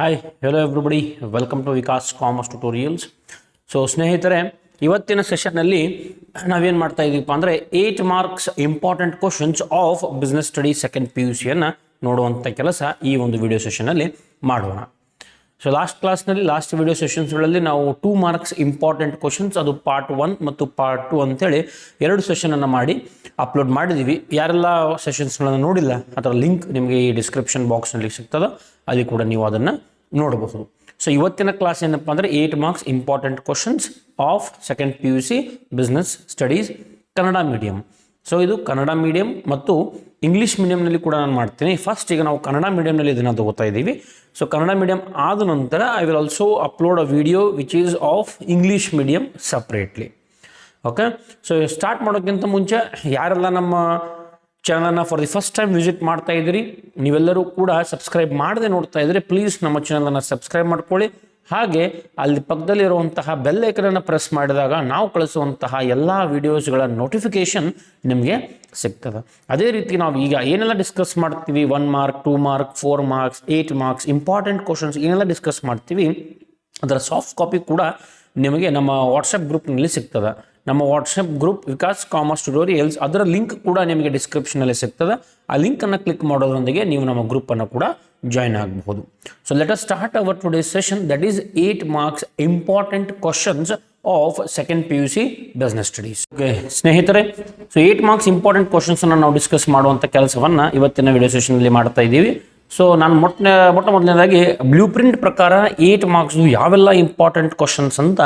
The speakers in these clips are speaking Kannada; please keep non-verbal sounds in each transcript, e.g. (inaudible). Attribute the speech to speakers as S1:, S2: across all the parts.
S1: Hi hello everybody welcome to Vikas commerce tutorials so ಸ್ನೇಹಿತರೆ, ಇವತ್ತಿನ ಸೆಷನ್ನಲ್ಲಿ ನಾವೇನು ಮಾಡ್ತಾ ಇದ್ದೀವಪ್ಪ ಅಂದರೆ eight marks important questions of business study second P U ಸಿಯನ್ನು ನೋಡುವಂಥ ಕೆಲಸ ಈ ಒಂದು ವಿಡಿಯೋ ಸೆಷನಲ್ಲಿ ಮಾಡೋಣ. ಸೊ ಲಾಸ್ಟ್ ಕ್ಲಾಸ್ನಲ್ಲಿ ಲಾಸ್ಟ್ ವಿಡಿಯೋ ಸೆಷನ್ಸ್ಗಳಲ್ಲಿ ನಾವು ಟೂ ಮಾರ್ಕ್ಸ್ ಇಂಪಾರ್ಟೆಂಟ್ ಕ್ವಶನ್ಸ್ ಅದು ಪಾರ್ಟ್ ಒನ್ ಮತ್ತು ಪಾರ್ಟ್ ಟು ಅಂತೇಳಿ ಎರಡು ಸೆಷನನ್ನು ಮಾಡಿ ಅಪ್ಲೋಡ್ ಮಾಡಿದ್ದೀವಿ ಯಾರೆಲ್ಲ ಸೆಷನ್ಸ್ಗಳನ್ನು ನೋಡಿಲ್ಲ, ಅದರ ಲಿಂಕ್ ನಿಮಗೆ ಈ ಡಿಸ್ಕ್ರಿಪ್ಷನ್ ಬಾಕ್ಸ್ನಲ್ಲಿ ಸಿಗ್ತದೆ, ಅಲ್ಲಿ ಕೂಡ ನೀವು ಅದನ್ನು ನೋಡಬಹುದು. ಸೊ ಇವತ್ತಿನ ಕ್ಲಾಸ್ ಏನಪ್ಪ ಅಂದರೆ eight marks important questions of second P U C business studies Kannada medium so ಇದು ಕನ್ನಡ ಮೀಡಿಯಂ ಮತ್ತು ಇಂಗ್ಲೀಷ್ ಮೀಡಿಯಂನಲ್ಲಿ ಕೂಡ ನಾನು ಮಾಡ್ತೀನಿ. ಫಸ್ಟ್ ಈಗ ನಾವು ಕನ್ನಡ ಮೀಡಿಯಂನಲ್ಲಿ ಇದನ್ನು ತಗೋತಾ ಇದ್ದೀವಿ. ಸೊ ಕನ್ನಡ ಮೀಡಿಯಂ ಆದ ನಂತರ I will also upload a video which is of English medium separately okay so start ಮಾಡೋಕ್ಕಿಂತ ಮುಂಚೆ ಯಾರೆಲ್ಲ ನಮ್ಮ ಚಾನಲನ್ನು for the first time visit ಮಾಡ್ತಾ ಇದ್ದೀರಿ. ನೀವೆಲ್ಲರೂ ಕೂಡ ಸಬ್ಸ್ಕ್ರೈಬ್ ಮಾಡದೆ ನೋಡ್ತಾ ಇದ್ದೀರಿ ಪ್ಲೀಸ್ ನಮ್ಮ ಚಾನಲನ್ನು ಸಬ್ಸ್ಕ್ರೈಬ್ ಮಾಡ್ಕೊಳ್ಳಿ. ಹಾಗೆ ಅಲ್ಲಿ ಪಕ್ಕದಲ್ಲಿರುವಂತಹ ಬೆಲ್ ಐಕನನ್ನು ಪ್ರೆಸ್ ಮಾಡಿದಾಗ ನಾವು ಕಳಿಸುವಂತಹ ಎಲ್ಲ ವಿಡಿಯೋಸ್ಗಳ ನೋಟಿಫಿಕೇಷನ್ ನಿಮಗೆ ಸಿಗ್ತದೆ. ಅದೇ ರೀತಿ ನಾವು ಈಗ ಏನೆಲ್ಲ ಡಿಸ್ಕಸ್ ಮಾಡ್ತೀವಿ? One mark two mark four marks eight marks important questions ಏನೆಲ್ಲ ಡಿಸ್ಕಸ್ ಮಾಡ್ತೀವಿ? ಅದರ ಸಾಫ್ಟ್ ಕಾಪಿ ಕೂಡ ನಿಮಗೆ ನಮ್ಮ ವಾಟ್ಸಪ್ ಗ್ರೂಪ್ನಲ್ಲಿ ಸಿಗ್ತದೆ. ನಮ್ಮ WhatsApp group Vikas commerce tutorials ಅದರ ಲಿಂಕ್ ಕೂಡ ನಿಮಗೆ ಡಿಸ್ಕ್ರಿಪ್ಷನಲ್ಲಿ ಸಿಗ್ತದೆ. ಆ ಲಿಂಕನ್ನು ಕ್ಲಿಕ್ ಮಾಡೋದ್ರೊಂದಿಗೆ ನೀವು ನಮ್ಮ ಗ್ರೂಪನ್ನು ಕೂಡ ಜಾಯ್ನ್ ಆಗಬಹುದು. So let us start our today session that is eight marks important questions of second P U C business studies okay ಸ್ನೇಹಿತರೆ ಸೊ ಏಟ್ ಮಾರ್ಕ್ಸ್ ಇಂಪಾರ್ಟೆಂಟ್ ಕ್ವಶನ್ಸನ್ನು ನಾವು ಡಿಸ್ಕಸ್ ಮಾಡುವಂಥ ಕೆಲಸವನ್ನು ಇವತ್ತಿನ ವಿಡಿಯೋ ಸೆಷನಲ್ಲಿ ಮಾಡ್ತಾ ಇದ್ದೀವಿ. ಸೊ ನಾನು ಮೊಟ್ಟ ಮೊಟ್ಟ ಮೊದಲನೇದಾಗಿ ಬ್ಲೂ ಪ್ರಿಂಟ್ ಪ್ರಕಾರ ಏಟ್ ಮಾರ್ಕ್ಸ್ದು ಯಾವೆಲ್ಲ ಇಂಪಾರ್ಟೆಂಟ್ ಕ್ವಶನ್ಸ್ ಅಂತ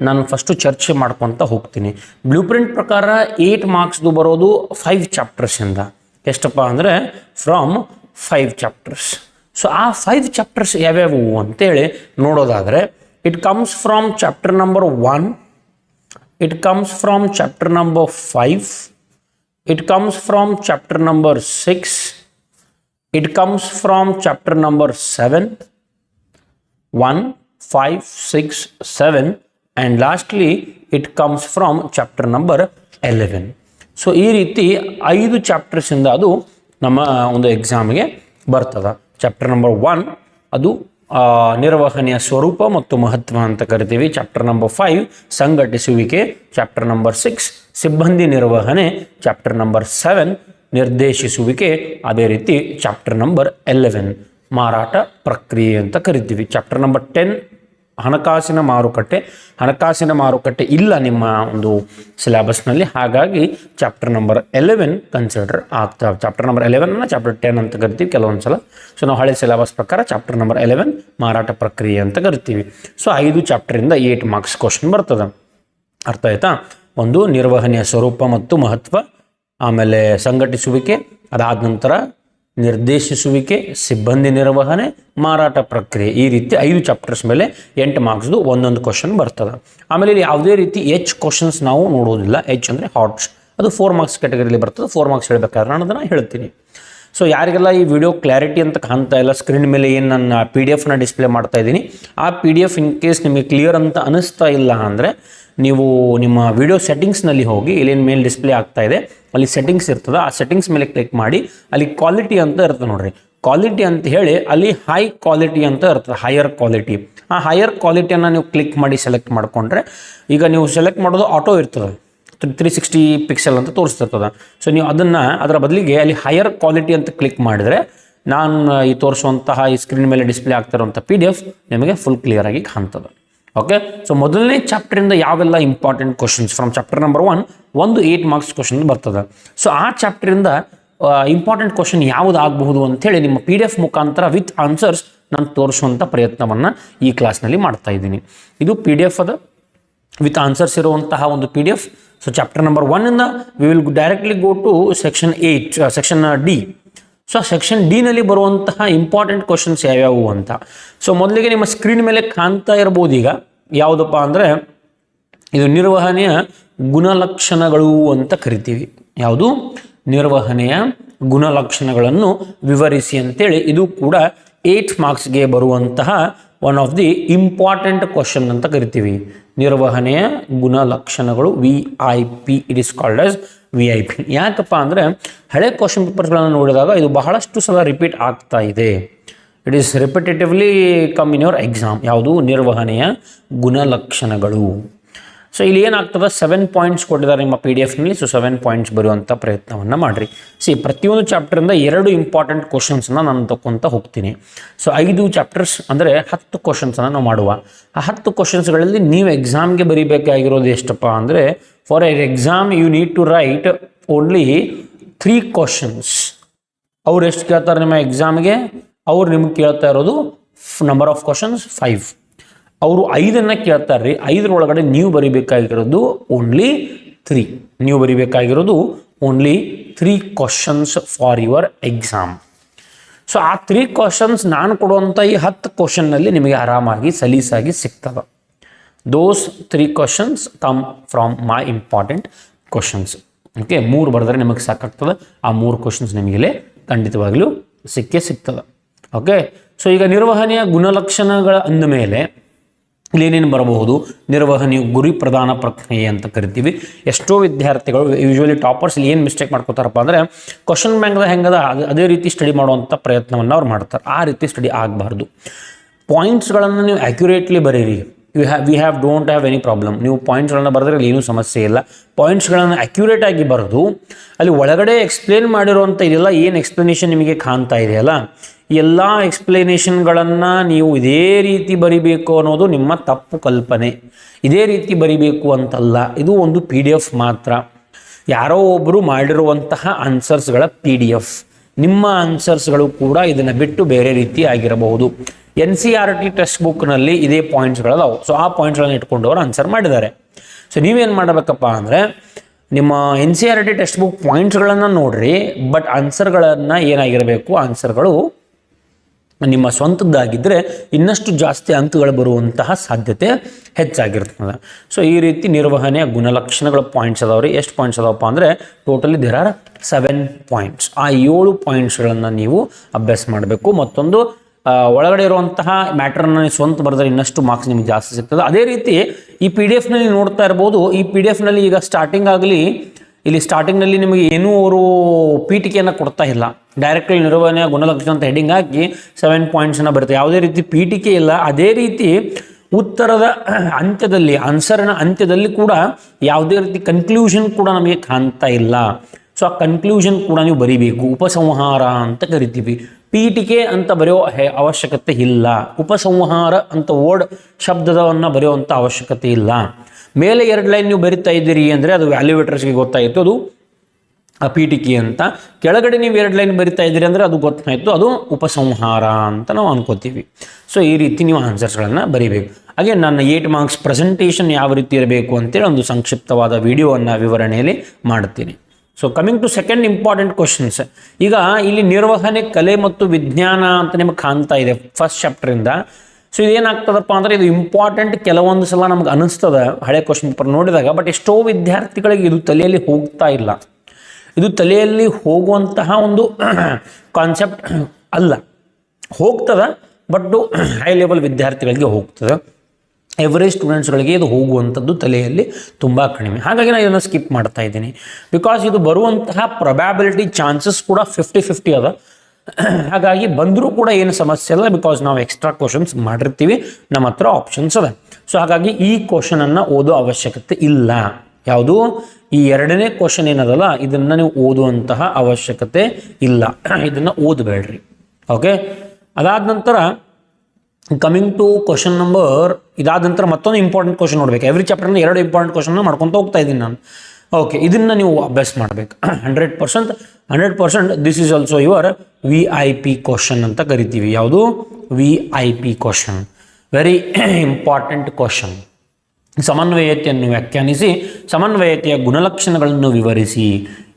S1: ನಾನು ಫಸ್ಟು ಚರ್ಚೆ ಮಾಡ್ಕೊತ ಹೋಗ್ತೀನಿ. ಬ್ಲೂ ಪ್ರಿಂಟ್ ಪ್ರಕಾರ ಏಯ್ಟ್ ಮಾರ್ಕ್ಸ್ದು ಬರೋದು ಫೈವ್ ಚಾಪ್ಟರ್ಸಿಂದ ಎಷ್ಟಪ್ಪ ಅಂದರೆ ಫ್ರಮ್ ಫೈವ್ ಚಾಪ್ಟರ್ಸ್ ಸೊ ಆ ಫೈವ್ ಚಾಪ್ಟರ್ಸ್ ಯಾವ್ಯಾವು ಅಂತೇಳಿ ನೋಡೋದಾದರೆ it comes from chapter number one it comes from chapter number five it comes from chapter number six it comes from chapter number 7 1 5 6 7 and lastly, it comes from chapter number 11 so ಈ ರೀತಿ ಐದು ಚಾಪ್ಟರ್ಸಿಂದ ಅದು ನಮ್ಮ ಒಂದು ಎಕ್ಸಾಮ್ಗೆ ಬರ್ತದೆ. ಚಾಪ್ಟರ್ ನಂಬರ್ ಒನ್ ಅದು ನಿರ್ವಹಣೆಯ ಸ್ವರೂಪ ಮತ್ತು ಮಹತ್ವ ಅಂತ ಕರಿತೀವಿ. ಚಾಪ್ಟರ್ ನಂಬರ್ ಫೈವ್ ಸಂಘಟಿಸುವಿಕೆ. ಚಾಪ್ಟರ್ ನಂಬರ್ ಸಿಕ್ಸ್ ಸಿಬ್ಬಂದಿ ನಿರ್ವಹಣೆ. ಚಾಪ್ಟರ್ ನಂಬರ್ ಸೆವೆನ್ ನಿರ್ದೇಶಿಸುವಿಕೆ. ಅದೇ ರೀತಿ ಚಾಪ್ಟರ್ ನಂಬರ್ ಎಲೆವೆನ್ ಮಾರಾಟ ಪ್ರಕ್ರಿಯೆ ಅಂತ ಕರಿತೀವಿ. ಚಾಪ್ಟರ್ ನಂಬರ್ ಟೆನ್ ಹಣಕಾಸಿನ ಮಾರುಕಟ್ಟೆ ಹಣಕಾಸಿನ ಮಾರುಕಟ್ಟೆ ಇಲ್ಲ ನಿಮ್ಮ ಒಂದು ಸಿಲೆಬಸ್ನಲ್ಲಿ ಹಾಗಾಗಿ ಚಾಪ್ಟರ್ ನಂಬರ್ ಎಲೆವೆನ್ ಕನ್ಸಿಡರ್ ಆಗ್ತಾ ಚಾಪ್ಟರ್ ನಂಬರ್ ಎಲೆವೆನ್ನ ಚಾಪ್ಟರ್ ಟೆನ್ ಅಂತ ಕರಿತೀವಿ ಕೆಲವೊಂದು ಸಲ ಸೊ ನಾವು ಹಳೆ ಸಿಲೆಬಸ್ ಪ್ರಕಾರ ಚಾಪ್ಟರ್ ನಂಬರ್ ಎಲೆವೆನ್ ಮಾರಾಟ ಪ್ರಕ್ರಿಯೆ ಅಂತ ಕರಿತೀವಿ. ಸೊ ಐದು ಚಾಪ್ಟರಿಂದ ಏಟ್ ಮಾರ್ಕ್ಸ್ ಕ್ವಶನ್ ಬರ್ತದೆ. ಅರ್ಥ ಆಯ್ತಾ? ಒಂದು ನಿರ್ವಹಣೆಯ ಸ್ವರೂಪ ಮತ್ತು ಮಹತ್ವ, ಆಮೇಲೆ ಸಂಘಟಿಸುವಿಕೆ, ಅದಾದ ನಂತರ ನಿರ್ದೇಶಿಸುವಿಕೆ, ಸಿಬ್ಬಂದಿ ನಿರ್ವಹಣೆ, ಮಾರಾಟ ಪ್ರಕ್ರಿಯೆ. ಈ ರೀತಿ ಐದು ಚಾಪ್ಟರ್ಸ್ ಮೇಲೆ ಎಂಟು ಮಾರ್ಕ್ಸ್ದು ಒಂದೊಂದು ಕ್ವಶನ್ ಬರ್ತದೆ. ಆಮೇಲೆ ಇಲ್ಲಿ ಯಾವುದೇ ರೀತಿ ಎಚ್ ಕ್ವಶನ್ಸ್ ನಾವು ನೋಡೋದಿಲ್ಲ ಎಚ್ ಅಂದರೆ ಹಾಟ್ಸ್ ಅದು ಫೋರ್ ಮಾರ್ಕ್ಸ್ ಕ್ಯಾಟಗರಿಲಿ ಬರ್ತದೆ. ಫೋರ್ ಮಾರ್ಕ್ಸ್ ಹೇಳಬೇಕಾದ್ರೆ ನಾನು ಅದನ್ನು ಹೇಳ್ತೀನಿ. ಸೊ ಯಾರಿಗೆಲ್ಲ ಈ ವಿಡಿಯೋ ಕ್ಲಾರಿಟಿ ಅಂತ ಕಾಣ್ತಾ ಇಲ್ಲ ಸ್ಕ್ರೀನ್ ಮೇಲೆ ಏನು ನನ್ನ ಪಿ ಡಿ ಎಫ್ನ ಡಿಸ್ಪ್ಲೇ ಮಾಡ್ತಾ ಇದ್ದೀನಿ, ಆ P D F in case ನಿಮಗೆ ಕ್ಲಿಯರ್ ಅಂತ ಅನಿಸ್ತಾ ಇಲ್ಲ ಅಂದರೆ ನೀವು ನಿಮ್ಮ ವಿಡಿಯೋ ಸೆಟ್ಟಿಂಗ್ಸ್ನಲ್ಲಿ ಹೋಗಿ ಇಲ್ಲೇನು ಮೇಲೆ ಡಿಸ್ಪ್ಲೇ ಆಗ್ತಾ ಇದೆ. ಅಲ್ಲಿ ಸೆಟ್ಟಿಂಗ್ಸ್ ಇರ್ತದೆ. ಆ ಸೆಟ್ಟಿಂಗ್ಸ್ ಮೇಲೆ ಕ್ಲಿಕ್ ಮಾಡಿ, ಅಲ್ಲಿ ಕ್ವಾಲಿಟಿ ಅಂತ ಇರ್ತದೆ ನೋಡ್ರಿ. ಕ್ವಾಲಿಟಿ ಅಂತ ಹೇಳಿ ಅಲ್ಲಿ ಹೈ ಕ್ವಾಲಿಟಿ ಅಂತ ಇರ್ತದೆ ಹೈಯರ್ ಕ್ವಾಲಿಟಿ ಆ ಹೈಯರ್ ಕ್ವಾಲಿಟಿಯನ್ನು ನೀವು ಕ್ಲಿಕ್ ಮಾಡಿ ಸೆಲೆಕ್ಟ್ ಮಾಡಿಕೊಂಡ್ರೆ ಈಗ ನೀವು ಸೆಲೆಕ್ಟ್ ಮಾಡೋದು ಆಟೋ ಇರ್ತದೆ. ತ್ರೀ ಸಿಕ್ಸ್ಟಿ ಪಿಕ್ಸೆಲ್ ಅಂತ ತೋರಿಸ್ತಿರ್ತದೆ. ಸೊ ನೀವು ಅದನ್ನು ಅದರ ಬದಲಿಗೆ ಅಲ್ಲಿ ಹೈಯರ್ ಕ್ವಾಲಿಟಿ ಅಂತ ಕ್ಲಿಕ್ ಮಾಡಿದರೆ ನಾನು ಈ ತೋರಿಸುವಂತಹ ಈ ಸ್ಕ್ರೀನ್ ಮೇಲೆ ಡಿಸ್ಪ್ಲೇ ಆಗ್ತಿರುವಂಥ ಪಿ ಡಿ ಎಫ್ ನಿಮಗೆ ಫುಲ್ ಕ್ಲಿಯರಾಗಿ ಕಾಣ್ತದೆ. ಓಕೆ ಸೊ ಮೊದಲನೇ ಚಾಪ್ಟರಿಂದ ಯಾವೆಲ್ಲ important questions from chapter number one ಒಂದು ಏಯ್ಟ್ ಮಾರ್ಕ್ಸ್ ಕ್ವಶನ್ ಬರ್ತದೆ. ಸೊ ಆ ಚಾಪ್ಟರಿಂದ ಇಂಪಾರ್ಟೆಂಟ್ ಕ್ವಶನ್ ಯಾವುದು ಆಗಬಹುದು ಅಂತೇಳಿ ನಿಮ್ಮ ಪಿ ಡಿ ಎಫ್ ಮುಖಾಂತರ ವಿತ್ ಆನ್ಸರ್ಸ್ ನಾನು ತೋರಿಸುವಂಥ ಪ್ರಯತ್ನವನ್ನು ಈ ಕ್ಲಾಸ್ನಲ್ಲಿ ಮಾಡ್ತಾ ಇದ್ದೀನಿ. ಇದು ಪಿ ಡಿ ಎಫ್ ಅದ. ವಿತ್ ಆನ್ಸರ್ಸ್ ಇರುವಂತಹ ಒಂದು P D F so chapter number ಒನ್ನಿಂದ we will directly go to section eight section D so section ಡಿನಲ್ಲಿ ಬರುವಂತಹ ಇಂಪಾರ್ಟೆಂಟ್ ಕ್ವಶನ್ಸ್ ಯಾವ್ಯಾವು ಅಂತ. ಸೊ ಮೊದಲಿಗೆ ನಿಮ್ಮ ಸ್ಕ್ರೀನ್ ಮೇಲೆ ಕಾಣ್ತಾ ಇರ್ಬೋದು ಈಗ. ಯಾವುದಪ್ಪ ಅಂದರೆ, ಇದು ನಿರ್ವಹಣೆಯ ಗುಣಲಕ್ಷಣಗಳು ಅಂತ ಕರಿತೀವಿ. ಯಾವುದು? ನಿರ್ವಹಣೆಯ ಗುಣಲಕ್ಷಣಗಳನ್ನು ವಿವರಿಸಿ ಅಂತೇಳಿ ಇದು ಕೂಡ ಏಟ್ ಮಾರ್ಕ್ಸ್ಗೆ ಬರುವಂತಹ one of the important question ಅಂತ ಕರಿತೀವಿ. ನಿರ್ವಹಣೆಯ ಗುಣಲಕ್ಷಣಗಳು V I P it is called as V I P ಯಾಕಪ್ಪ ಅಂದರೆ ಹಳೆ ಕ್ವಶನ್ ಪೇಪರ್ಸ್ಗಳನ್ನು ನೋಡಿದಾಗ ಇದು ಬಹಳಷ್ಟು ಸಲ ರಿಪೀಟ್ ಆಗ್ತಾ ಇದೆ. It is repetitively come in your exam ಯಾವುದು ನಿರ್ವಹಣೆಯ ಗುಣಲಕ್ಷಣಗಳು. ಸೊ ಇಲ್ಲಿ ಏನಾಗ್ತದೆ? ಸೆವೆನ್ ಪಾಯಿಂಟ್ಸ್ ಕೊಟ್ಟಿದ್ದಾರೆ ನಿಮ್ಮ ಪಿ ಡಿ ಎಫ್ನಲ್ಲಿ ಸೊ ಸೆವೆನ್ ಪಾಯಿಂಟ್ಸ್ ಬರುವಂಥ ಪ್ರಯತ್ನವನ್ನು ಮಾಡಿರಿ. ಸಿ ಪ್ರತಿಯೊಂದು ಚಾಪ್ಟರಿಂದ ಎರಡು ಇಂಪಾರ್ಟೆಂಟ್ ಕ್ವಶನ್ಸನ್ನು ನಾನು ತಕ್ಕೊಂತ ಹೋಗ್ತೀನಿ. ಸೊ ಐದು ಚಾಪ್ಟರ್ಸ್ ಅಂದರೆ ಹತ್ತು ಕ್ವಶನ್ಸನ್ನು ನಾವು ಮಾಡುವ. ಆ ಹತ್ತು ಕ್ವಶನ್ಸ್ಗಳಲ್ಲಿ ನೀವು ಎಕ್ಸಾಮ್ಗೆ ಬರೀಬೇಕಾಗಿರೋದು ಎಷ್ಟಪ್ಪ ಅಂದರೆ for your exam you need to write only three questions ಅವ್ರು ಎಷ್ಟು ಕೇಳ್ತಾರೆ ನಿಮ್ಮ ಎಕ್ಸಾಮ್ಗೆ ಅವ್ರು ನಿಮ್ಗೆ ಕೇಳ್ತಾ ಇರೋದು ನಂಬರ್ ಆಫ್ ಕ್ವಶನ್ಸ್ ಫೈವ್ ಅವರು ಐದನ್ನು ಕೇಳ್ತಾರೆ ರೀ ಐದರೊಳಗಡೆ ನೀವು ಬರಿಬೇಕಾಗಿರೋದು ಓನ್ಲಿ ತ್ರೀ ನೀವು ಬರಿಬೇಕಾಗಿರೋದು only three questions for your exam so ಆ ತ್ರೀ ಕ್ವಶನ್ಸ್ ನಾನು ಕೊಡುವಂಥ ಈ ಹತ್ತು ಕ್ವಶನ್ನಲ್ಲಿ ನಿಮಗೆ ಆರಾಮಾಗಿ, ಸಲೀಸಾಗಿ ಸಿಗ್ತದೆ. Those three questions come from my important questions okay ಮೂರು ಬರೆದ್ರೆ ನಿಮಗೆ ಸಾಕಾಗ್ತದೆ. ಆ ಮೂರು ಕ್ವಶನ್ಸ್ ನಿಮಗೆ ಖಂಡಿತವಾಗಲೂ ಸಿಕ್ಕೇ ಸಿಗ್ತದೆ. ಓಕೆ ಸೊ ಈಗ ನಿರ್ವಹಣೆಯ ಗುಣಲಕ್ಷಣಗಳ ಅಂದ ಮೇಲೆ ಇಲ್ಲಿ ಏನೇನು ಬರಬಹುದು? ನಿರ್ವಹಣೆ, ಗುರಿ ಪ್ರಧಾನ ಪ್ರಕ್ರಿಯೆ ಅಂತ ಕರಿತೀವಿ. ಎಷ್ಟೋ ವಿದ್ಯಾರ್ಥಿಗಳು ಯೂಶ್ವಲಿ ಟಾಪರ್ಸ್ ಏನು ಮಿಸ್ಟೇಕ್ ಮಾಡ್ಕೋತಾರಪ್ಪ ಅಂದರೆ ಕ್ವಶನ್ ಬ್ಯಾಂಕ್ದ ಹೆಂಗದ? ಅದ್- ರೀತಿ ಸ್ಟಡಿ ಮಾಡುವಂಥ ಪ್ರಯತ್ನವನ್ನು ಅವ್ರು ಮಾಡ್ತಾರೆ. ಆ ರೀತಿ ಸ್ಟಡಿ ಆಗಬಾರ್ದು. ಪಾಯಿಂಟ್ಸ್ಗಳನ್ನು ನೀವು ಆ್ಯಕ್ಯುರೇಟ್ಲಿ ಬರೀರಿ. You have we have don't have any problem ನೀವು ಪಾಯಿಂಟ್ಸ್ಗಳನ್ನು ಬರೆದ್ರೆ ಅಲ್ಲಿ ಏನೂ ಸಮಸ್ಯೆ ಇಲ್ಲ. ಪಾಯಿಂಟ್ಸ್ಗಳನ್ನು ಅಕ್ಯುರೇಟ್ ಆಗಿ ಬರೆದು, ಅಲ್ಲಿ ಒಳಗಡೆ ಎಕ್ಸ್ಪ್ಲೇನ್ ಮಾಡಿರುವಂಥ ಇದೆಲ್ಲ ಏನು ಎಕ್ಸ್ಪ್ಲನೇಷನ್ ನಿಮಗೆ ಕಾಣ್ತಾ ಇದೆಯಲ್ಲ ಎಲ್ಲ ಎಕ್ಸ್ಪ್ಲನೇಷನ್ಗಳನ್ನು ನೀವು ಇದೇ ರೀತಿ ಬರಿಬೇಕು ಅನ್ನೋದು ನಿಮ್ಮ ತಪ್ಪು ಕಲ್ಪನೆ. ಇದೇ ರೀತಿ ಬರಿಬೇಕು ಅಂತಲ್ಲ, ಇದು ಒಂದು ಪಿ ಡಿ ಎಫ್ ಮಾತ್ರ. ಯಾರೋ ಒಬ್ಬರು ಮಾಡಿರುವಂತಹ ಆನ್ಸರ್ಸ್ಗಳ ಪಿ ಡಿ ಎಫ್. ನಿಮ್ಮ ಆನ್ಸರ್ಸ್ಗಳು ಕೂಡ ಇದನ್ನು ಬಿಟ್ಟು ಬೇರೆ ರೀತಿ ಆಗಿರಬಹುದು. N C R T text ಬುಕ್ನಲ್ಲಿ ಇದೇ ಪಾಯಿಂಟ್ಸ್ಗಳದಾವು. ಸೊ, ಆ ಪಾಯಿಂಟ್ಸ್ಗಳನ್ನು ಇಟ್ಕೊಂಡು ಅವರು ಆನ್ಸರ್ ಮಾಡಿದ್ದಾರೆ. ಸೊ, ನೀವೇನು ಮಾಡಬೇಕಪ್ಪ ಅಂದರೆ, ನಿಮ್ಮ N C R T text book ಪಾಯಿಂಟ್ಸ್ಗಳನ್ನು ನೋಡ್ರಿ, ಬಟ್ ಆನ್ಸರ್ಗಳನ್ನು ಏನಾಗಿರಬೇಕು, ಆನ್ಸರ್ಗಳು ನಿಮ್ಮ ಸ್ವಂತದ್ದಾಗಿದ್ದರೆ ಇನ್ನಷ್ಟು ಜಾಸ್ತಿ ಅಂಕಗಳು ಬರುವಂತಹ ಸಾಧ್ಯತೆ ಹೆಚ್ಚಾಗಿರ್ತದೆ. ಸೊ ಈ ರೀತಿ ನಿರ್ವಹಣೆಯ ಗುಣಲಕ್ಷಣಗಳ ಪಾಯಿಂಟ್ಸ್ ಅದಾವ್ರಿ. ಎಷ್ಟು ಪಾಯಿಂಟ್ಸ್ ಅದಾವಪ್ಪ ಅಂದರೆ totally there are seven points ಆ ಏಳು ಪಾಯಿಂಟ್ಸ್ಗಳನ್ನು ನೀವು ಅಭ್ಯಾಸ ಮಾಡಬೇಕು. ಮತ್ತೊಂದು ಒಳಗಡೆ ಇರುವಂತಹ ಮ್ಯಾಟ್ರನ್ನ ನೀವು ಸ್ವಂತ ಬರೆದ್ರೆ ಇನ್ನಷ್ಟು ಮಾರ್ಕ್ಸ್ ನಿಮಗೆ ಜಾಸ್ತಿ ಸಿಗ್ತದೆ. ಅದೇ ರೀತಿ ಈ ಪಿ ಡಿ ಎಫ್ನಲ್ಲಿ ನೋಡ್ತಾ ಇರ್ಬೋದು. ಈ ಪಿ ಡಿ ಎಫ್ನಲ್ಲಿ ಈಗ ಸ್ಟಾರ್ಟಿಂಗ್ ಆಗಲಿ ಇಲ್ಲಿ ಸ್ಟಾರ್ಟಿಂಗ್ನಲ್ಲಿ ನಿಮಗೆ ಏನೂ ಅವರು ಪೀಠಿಕೆಯನ್ನು ಕೊಡ್ತಾ ಇಲ್ಲ. ಡೈರೆಕ್ಟ್ಲಿ ನಿರ್ವಹಣೆಯ ಗುಣಲಕ್ಷಣ ಅಂತ ಹೆಡಿಂಗ್ ಹಾಕಿ ಸೆವೆನ್ ಪಾಯಿಂಟ್ಸನ್ನು ಬರುತ್ತೆ. ಯಾವುದೇ ರೀತಿ ಪೀಠಿಕೆ ಇಲ್ಲ, ಅದೇ ರೀತಿ ಉತ್ತರದ ಅಂತ್ಯದಲ್ಲಿ ಆನ್ಸರ್ನ ಅಂತ್ಯದಲ್ಲಿ ಕೂಡ ಯಾವುದೇ ರೀತಿ ಕನ್ಕ್ಲೂಷನ್ ಕೂಡ ನಮಗೆ ಕಾಣ್ತಾ ಇಲ್ಲ. ಸೊ ಆ ಕನ್ಕ್ಲೂಷನ್ ಕೂಡ ನೀವು ಬರಿಬೇಕು. ಉಪಸಂಹಾರ ಅಂತ ಕರಿತೀವಿ. ಪೀಠಿಕೆ ಅಂತ ಬರೆಯೋ ಅವಶ್ಯಕತೆ ಇಲ್ಲ. ಉಪಸಂಹಾರ ಅಂತ ವರ್ಡ್ ಶಬ್ದವನ್ನು ಬರೆಯುವಂಥ ಅವಶ್ಯಕತೆ ಇಲ್ಲ. ಮೇಲೆ ಎರಡು ಲೈನ್ ನೀವು ಬರಿತಾ ಇದ್ದೀರಿ ಅಂದರೆ ಅದು ವ್ಯಾಲ್ಯೂವೇಟರ್ಸ್ಗೆ ಗೊತ್ತಾಯಿತು ಅದು ಅಪೀಟಿಕಿ ಅಂತ. ಕೆಳಗಡೆ ನೀವು ಎರಡು ಲೈನ್ ಬರಿತಾ ಇದ್ದೀರಿ ಅಂದರೆ ಅದು ಗೊತ್ತಾಯಿತು ಅದು ಉಪಸಂಹಾರ ಅಂತ ನಾವು ಅನ್ಕೋತೀವಿ. ಸೊ ಈ ರೀತಿ ನೀವು ಆನ್ಸರ್ಸ್ಗಳನ್ನು ಬರಿಬೇಕು. ಹಾಗೆ ನನ್ನ ಏಟ್ ಮಾರ್ಕ್ಸ್ ಪ್ರೆಸೆಂಟೇಷನ್ ಯಾವ ರೀತಿ ಇರಬೇಕು ಅಂತೇಳಿ ಒಂದು ಸಂಕ್ಷಿಪ್ತವಾದ ವಿಡಿಯೋವನ್ನು ವಿವರಣೆಯಲ್ಲಿ ಮಾಡ್ತೀನಿ. So coming to second important questions ಈಗ ಇಲ್ಲಿ ನಿರ್ವಹಣೆ, ಕಲೆ ಮತ್ತು ವಿಜ್ಞಾನ ಅಂತ ನಿಮಗೆ ಕಾಣ್ತಾ ಇದೆ. ಫಸ್ಟ್ ಚಾಪ್ಟರಿಂದ ಸೊ ಇದೇನಾಗ್ತದಪ್ಪ ಅಂದರೆ ಇದು ಇಂಪಾರ್ಟೆಂಟ್ ಕೆಲವೊಂದು ಸಲ ನಮ್ಗೆ ಅನಿಸ್ತದೆ ಹಳೆ ಕ್ವಶನ್ ಪೇಪರ್ ನೋಡಿದಾಗ ಬಟ್ ಎಷ್ಟೋ ವಿದ್ಯಾರ್ಥಿಗಳಿಗೆ ಇದು ತಲೆಯಲ್ಲಿ ಹೋಗ್ತಾ ಇಲ್ಲ. ಇದು ತಲೆಯಲ್ಲಿ ಹೋಗುವಂತಹ ಒಂದು (clears throat) ಕಾನ್ಸೆಪ್ಟ್ (clears throat) ಅಲ್ಲ. ಹೋಗ್ತದೆ ಬಟ್ ಹೈ ಲೆವೆಲ್ ವಿದ್ಯಾರ್ಥಿಗಳಿಗೆ ಹೋಗ್ತದೆ. ಎವರೇಜ್ ಸ್ಟೂಡೆಂಟ್ಸ್ಗಳಿಗೆ ಇದು ಹೋಗುವಂಥದ್ದು ತಲೆಯಲ್ಲಿ ತುಂಬ ಕಡಿಮೆ. ಹಾಗಾಗಿ ನಾನು ಇದನ್ನು ಸ್ಕಿಪ್ ಮಾಡ್ತಾ ಇದ್ದೀನಿ. ಬಿಕಾಸ್ ಇದು ಬರುವಂತಹ ಪ್ರೊಬ್ಯಾಬಿಲಿಟಿ ಚಾನ್ಸಸ್ ಕೂಡ ಫಿಫ್ಟಿ ಫಿಫ್ಟಿ ಅದ. ಹಾಗಾಗಿ ಬಂದರೂ ಕೂಡ ಏನು ಸಮಸ್ಯೆ ಇಲ್ಲ ಬಿಕಾಸ್ ನಾವು ಎಕ್ಸ್ಟ್ರಾ ಕ್ವಶನ್ಸ್ ಮಾಡಿರ್ತೀವಿ. ನಮ್ಮ ಹತ್ರ ಆಪ್ಷನ್ಸ್ ಅದ ಸೊ ಹಾಗಾಗಿ ಈ ಕ್ವಶನನ್ನು ಓದೋ ಅವಶ್ಯಕತೆ ಇಲ್ಲ. ಯಾವುದು? ಈ ಎರಡನೇ ಕ್ವಶನ್ ಏನದಲ್ಲ, ಇದನ್ನು ನೀವು ಓದುವಂತಹ ಅವಶ್ಯಕತೆ ಇಲ್ಲ. (clears throat) ಇದನ್ನು ಓದಬೇಡ್ರಿ. ಓಕೆ ಅದಾದ ನಂತರ ಕಮಿಂಗ್ ಟು ಕ್ವಶನ್ ನಂಬರ್ ಇದಾದ ನಂತರ ಮತ್ತೊಂದು ಇಂಪಾರ್ಟೆಂಟ್ ಕ್ವಶನ್ ನೋಡ್ಬೇಕು. ಎವ್ರಿ ಚಾಪ್ಟರ್ನ ಎರಡು ಇಂಪಾರ್ಟೆಂಟ್ ಕ್ವಶನ್ ಮಾಡ್ಕೊತ ಹೋಗ್ತಾ ಇದ್ದೀನಿ ನಾನು. ಓಕೆ ಇದನ್ನು ನೀವು ಅಭ್ಯಾಸ ಮಾಡಬೇಕು. Hundred percent hundred percent this is also your V I P question ಅಂತ ಕರಿತೀವಿ. ಯಾವುದು? V I P question very important question ಸಮನ್ವಯತೆಯನ್ನು ವ್ಯಾಖ್ಯಾನಿಸಿ, ಸಮನ್ವಯತೆಯ ಗುಣಲಕ್ಷಣಗಳನ್ನು ವಿವರಿಸಿ.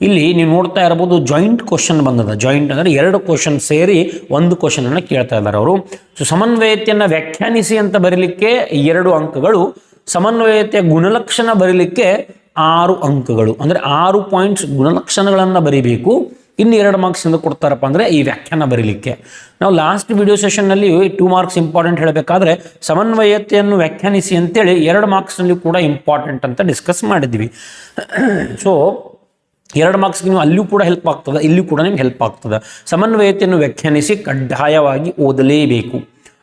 S1: ಇಲ್ಲಿ ನೀವು ನೋಡ್ತಾ ಇರಬಹುದು ಜಾಯಿಂಟ್ ಕ್ವಶನ್ ಬಂದದ. ಜಾಯಿಂಟ್ ಅಂದರೆ ಎರಡು ಕ್ವಶನ್ ಸೇರಿ ಒಂದು ಕ್ವಶನ್ ಅನ್ನು ಕೇಳ್ತಾ ಇದ್ದಾರೆ ಅವರು. ಸೊ ಸಮನ್ವಯತೆಯನ್ನು ವ್ಯಾಖ್ಯಾನಿಸಿ ಅಂತ ಬರೀಲಿಕ್ಕೆ ಎರಡು ಅಂಕಗಳು ಸಮನ್ವಯತೆಯ ಗುಣಲಕ್ಷಣ ಬರೀಲಿಕ್ಕೆ ಆರು ಅಂಕಗಳು. ಅಂದರೆ ಆರು ಪಾಯಿಂಟ್ಸ್ ಗುಣಲಕ್ಷಣಗಳನ್ನು ಬರೀಬೇಕು. ಇನ್ನು ಎರಡು ಮಾರ್ಕ್ಸ್ ಇಂದ ಕೊಡ್ತಾರಪ್ಪ ಅಂದರೆ ಈ ವ್ಯಾಖ್ಯಾನ ಬರೀಲಿಕ್ಕೆ. ನಾವು ಲಾಸ್ಟ್ ವಿಡಿಯೋ ಸೆಷನ್ನಲ್ಲಿ ಟೂ ಮಾರ್ಕ್ಸ್ ಇಂಪಾರ್ಟೆಂಟ್ ಹೇಳಬೇಕಾದ್ರೆ ಸಮನ್ವಯತೆಯನ್ನು ವ್ಯಾಖ್ಯಾನಿಸಿ ಅಂತೇಳಿ ಎರಡು ಮಾರ್ಕ್ಸ್ನಲ್ಲಿ ಕೂಡ ಇಂಪಾರ್ಟೆಂಟ್ ಅಂತ ಡಿಸ್ಕಸ್ ಮಾಡಿದ್ವಿ. ಸೊ ಎರಡು ಮಾರ್ಕ್ಸ್ಗೆ ನೀವು ಅಲ್ಲಿಯೂ ಕೂಡ ಹೆಲ್ಪ್ ಆಗ್ತದೆ, ಇಲ್ಲಿಯೂ ಕೂಡ ನಿಮ್ಗೆ ಹೆಲ್ಪ್ ಆಗ್ತದೆ. ಸಮನ್ವಯತೆಯನ್ನು ವ್ಯಾಖ್ಯಾನಿಸಿ ಕಡ್ಡಾಯವಾಗಿ ಓದಲೇಬೇಕು.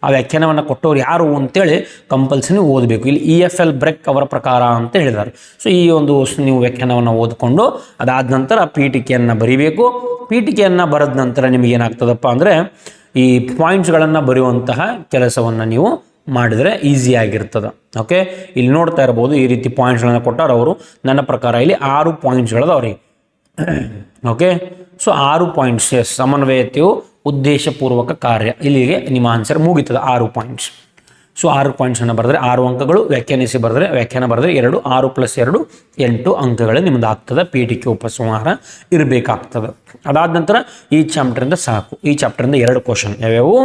S1: ಆ ವ್ಯಾಖ್ಯಾನವನ್ನು ಕೊಟ್ಟವ್ರು ಯಾರು ಅಂತೇಳಿ ಕಂಪಲ್ಸರಿ ಓದಬೇಕು. ಇಲ್ಲಿ ಇ ಎಫ್ ಎಲ್ ಬ್ರೆಕ್ ಅವರ ಪ್ರಕಾರ ಅಂತ ಹೇಳಿದ್ದಾರೆ. ಸೊ ಈ ಒಂದು ನೀವು ವ್ಯಾಖ್ಯಾನವನ್ನು ಓದಿಕೊಂಡು ಅದಾದ ನಂತರ ಪೀಠಿಕೆಯನ್ನು ಬರಿಬೇಕು. ಪೀಠಿಕೆಯನ್ನು ಬರೆದ ನಂತರ ನಿಮಗೇನಾಗ್ತದಪ್ಪ ಅಂದರೆ ಈ ಪಾಯಿಂಟ್ಸ್ಗಳನ್ನು ಬರೆಯುವಂತಹ ಕೆಲಸವನ್ನು ನೀವು ಮಾಡಿದರೆ ಈಸಿ ಆಗಿರ್ತದೆ. ಓಕೆ ಇಲ್ಲಿ ನೋಡ್ತಾ ಇರ್ಬೋದು ಈ ರೀತಿ ಪಾಯಿಂಟ್ಸ್ಗಳನ್ನು ಕೊಟ್ಟಾರೆ ಅವರು. ನನ್ನ ಪ್ರಕಾರ ಇಲ್ಲಿ ಆರು ಪಾಯಿಂಟ್ಸ್ಗಳದವ್ರಿ ಓಕೆ ಸೊ ಆರು ಪಾಯಿಂಟ್ಸ್ ಸಮನ್ವಯತೆಯು ಉದ್ದೇಶಪೂರ್ವಕ ಕಾರ್ಯ. ಇಲ್ಲಿಗೆ ನಿಮ್ಮ ಆನ್ಸರ್ ಮುಗಿತದೆ ಆರು ಪಾಯಿಂಟ್ಸ್ ಸೊ ಆರು ಪಾಯಿಂಟ್ಸನ್ನು ಬರೆದ್ರೆ ಆರು ಅಂಕಗಳು, ವ್ಯಾಖ್ಯಾನಿಸಿ ಬರೆದ್ರೆ, ವ್ಯಾಖ್ಯಾನ ಬರೆದ್ರೆ ಎರಡು, ಆರು ಪ್ಲಸ್ ಎರಡು, ಎಂಟು ಅಂಕಗಳು ನಿಮ್ದು ಆಗ್ತದೆ. ಪೀಠಿಕೆ ಉಪಸಂಹಾರ ಇರಬೇಕಾಗ್ತದೆ. ಅದಾದ ನಂತರ ಈ ಚಾಪ್ಟರಿಂದ ಸಾಕು. ಈ ಚಾಪ್ಟರಿಂದ ಎರಡು ಕ್ವಶನ್ ಯಾವ್ಯಾವು?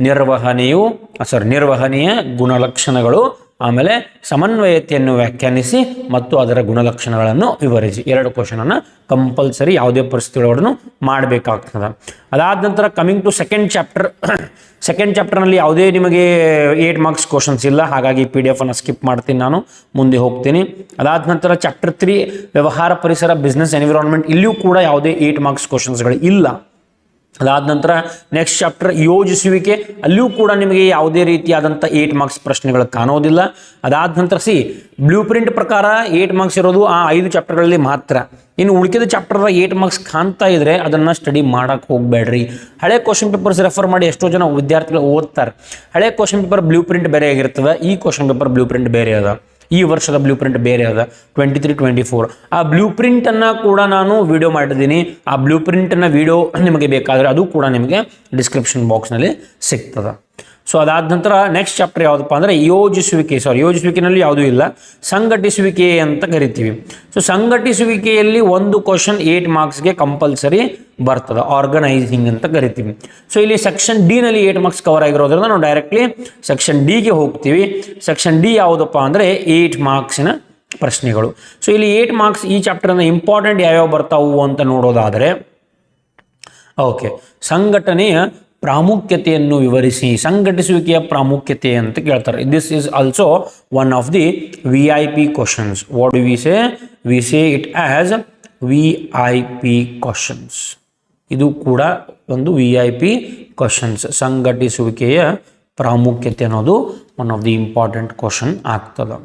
S1: ನಿರ್ವಹಣೆಯು ಸಾರಿ ನಿರ್ವಹಣೆಯ ಗುಣಲಕ್ಷಣಗಳು ಆಮೇಲೆ ಸಮನ್ವಯತೆಯನ್ನು ವ್ಯಾಖ್ಯಾನಿಸಿ ಮತ್ತು ಅದರ ಗುಣಲಕ್ಷಣಗಳನ್ನು ವಿವರಿಸಿ. ಎರಡು ಕ್ವಶನನ್ನು ಕಂಪಲ್ಸರಿ ಯಾವುದೇ ಪರಿಸ್ಥಿತಿಗಳೊಡನು ಮಾಡಬೇಕಾಗ್ತದೆ. ಅದಾದ ನಂತರ coming to second chapter second ಚಾಪ್ಟರ್ನಲ್ಲಿ ಯಾವುದೇ ನಿಮಗೆ ಏಟ್ ಮಾರ್ಕ್ಸ್ ಕ್ವಶನ್ಸ್ ಇಲ್ಲ. ಹಾಗಾಗಿ ಪಿ ಡಿ ಎಫನ್ನು ಸ್ಕಿಪ್ ಮಾಡ್ತೀನಿ ನಾನು. ಮುಂದೆ ಹೋಗ್ತೀನಿ. ಅದಾದ ನಂತರ ಚಾಪ್ಟರ್ ತ್ರೀ ವ್ಯವಹಾರ ಪರಿಸರ ಬಿಸ್ನೆಸ್ ಎನ್ವಿರಾನ್ಮೆಂಟ್ ಇಲ್ಲಿಯೂ ಕೂಡ ಯಾವುದೇ ಏಟ್ ಮಾರ್ಕ್ಸ್ ಕ್ವಶನ್ಸ್ಗಳು ಇಲ್ಲ. ಅದಾದ ನಂತರ ನೆಕ್ಸ್ಟ್ ಚಾಪ್ಟರ್ ಯೋಜಿಸುವಿಕೆ, ಅಲ್ಲಿಯೂ ಕೂಡ ನಿಮಗೆ ಯಾವುದೇ ರೀತಿಯಾದಂಥ ಏಟ್ ಮಾರ್ಕ್ಸ್ ಪ್ರಶ್ನೆಗಳು ಕಾಣೋದಿಲ್ಲ. ಅದಾದ ನಂತರ ಸಿ ಬ್ಲೂ ಪ್ರಿಂಟ್ ಪ್ರಕಾರ ಏಟ್ ಮಾರ್ಕ್ಸ್ ಇರೋದು ಆ ಐದು ಚಾಪ್ಟರ್ಗಳಲ್ಲಿ ಮಾತ್ರ. ಇನ್ನು ಉಳಿಕೆದ ಚಾಪ್ಟರ್ ಏಟ್ ಮಾರ್ಕ್ಸ್ ಕಾಣ್ತಾ ಇದ್ರೆ ಅದನ್ನು ಸ್ಟಡಿ ಮಾಡೋಕ್ಕೆ ಹೋಗಬೇಡ್ರಿ. ಹಳೆ ಕ್ವಶನ್ ಪೇಪರ್ಸ್ ರೆಫರ್ ಮಾಡಿ ಎಷ್ಟೋ ಜನ ವಿದ್ಯಾರ್ಥಿಗಳು ಓದ್ತಾರೆ. ಹಳೆ ಕ್ವಶನ್ ಪೇಪರ್ ಬ್ಲೂ ಪ್ರಿಂಟ್ ಬೇರೆ ಆಗಿರ್ತದೆ ಈ ಕ್ವಶನ್ ಪೇಪರ್ ಬ್ಲೂ ಪ್ರಿಂಟ್ ಬೇರೆ ಅದ. ಈ ವರ್ಷದ ಬ್ಲೂ ಪ್ರಿಂಟ್ ಬೇರೆ ಅದ ಟ್ವೆಂಟಿ ತ್ರೀ ಟ್ವೆಂಟಿ ಫೋರ್ ಆ ಬ್ಲೂ ಪ್ರಿಂಟನ್ನು ಕೂಡ ನಾನು ವಿಡಿಯೋ ಮಾಡಿದ್ದೀನಿ. ಆ ಬ್ಲೂ ಪ್ರಿಂಟನ್ನು ವಿಡಿಯೋ ನಿಮಗೆ ಬೇಕಾದರೆ ಅದು ಕೂಡ ನಿಮಗೆ ಡಿಸ್ಕ್ರಿಪ್ಷನ್ ಬಾಕ್ಸ್ನಲ್ಲಿ ಸಿಗ್ತದೆ. ಸೊ ಅದಾದ ನಂತರ ನೆಕ್ಸ್ಟ್ ಚಾಪ್ಟರ್ ಯಾವುದಪ್ಪ ಅಂದರೆ ಯೋಜಿಸುವಿಕೆ. ಸಾರಿ ಯೋಜಿಸುವಿಕೆನಲ್ಲಿ ಯಾವುದೂ ಇಲ್ಲ. ಸಂಘಟಿಸುವಿಕೆ ಅಂತ ಕರಿತೀವಿ. ಸೊ ಸಂಘಟಿಸುವಿಕೆಯಲ್ಲಿ ಒಂದು ಕ್ವಶನ್ ಏಟ್ ಮಾರ್ಕ್ಸ್ಗೆ ಕಂಪಲ್ಸರಿ ಬರ್ತದೆ. ಆರ್ಗನೈಸಿಂಗ್ ಅಂತ ಕರಿತೀವಿ. ಸೊ ಇಲ್ಲಿ ಸೆಕ್ಷನ್ ಡಿನಲ್ಲಿ ಏಟ್ ಮಾರ್ಕ್ಸ್ ಕವರ್ ಆಗಿರೋದ್ರಿಂದ ನಾವು ಡೈರೆಕ್ಟ್ಲಿ ಸೆಕ್ಷನ್ ಡಿಗೆ ಹೋಗ್ತೀವಿ. ಸೆಕ್ಷನ್ ಡಿ ಯಾವುದಪ್ಪ ಅಂದರೆ ಏಟ್ ಮಾರ್ಕ್ಸಿನ ಪ್ರಶ್ನೆಗಳು. ಸೊ ಇಲ್ಲಿ ಏಟ್ ಮಾರ್ಕ್ಸ್ ಈ ಚಾಪ್ಟರ್ನ ಇಂಪಾರ್ಟೆಂಟ್ ಯಾವ್ಯಾವ ಬರ್ತಾವು ಅಂತ ನೋಡೋದಾದರೆ ಓಕೆ ಸಂಘಟನೆಯ ಪ್ರಾಮುಖ್ಯತೆಯನ್ನು ವಿವರಿಸಿ, ಸಂಘಟಿಸುವಿಕೆಯ ಪ್ರಾಮುಖ್ಯತೆ ಅಂತ ಕೇಳ್ತಾರೆ. This is also one of the V I P questions what we say we say it as V I P questions ಇದು ಕೂಡ ಒಂದು ವಿ ಐ ಪಿ ಕ್ವಶನ್ಸ್ ಸಂಘಟಿಸುವಿಕೆಯ ಪ್ರಾಮುಖ್ಯತೆ ಅನ್ನೋದು one of the important question ಆಗ್ತದೆ.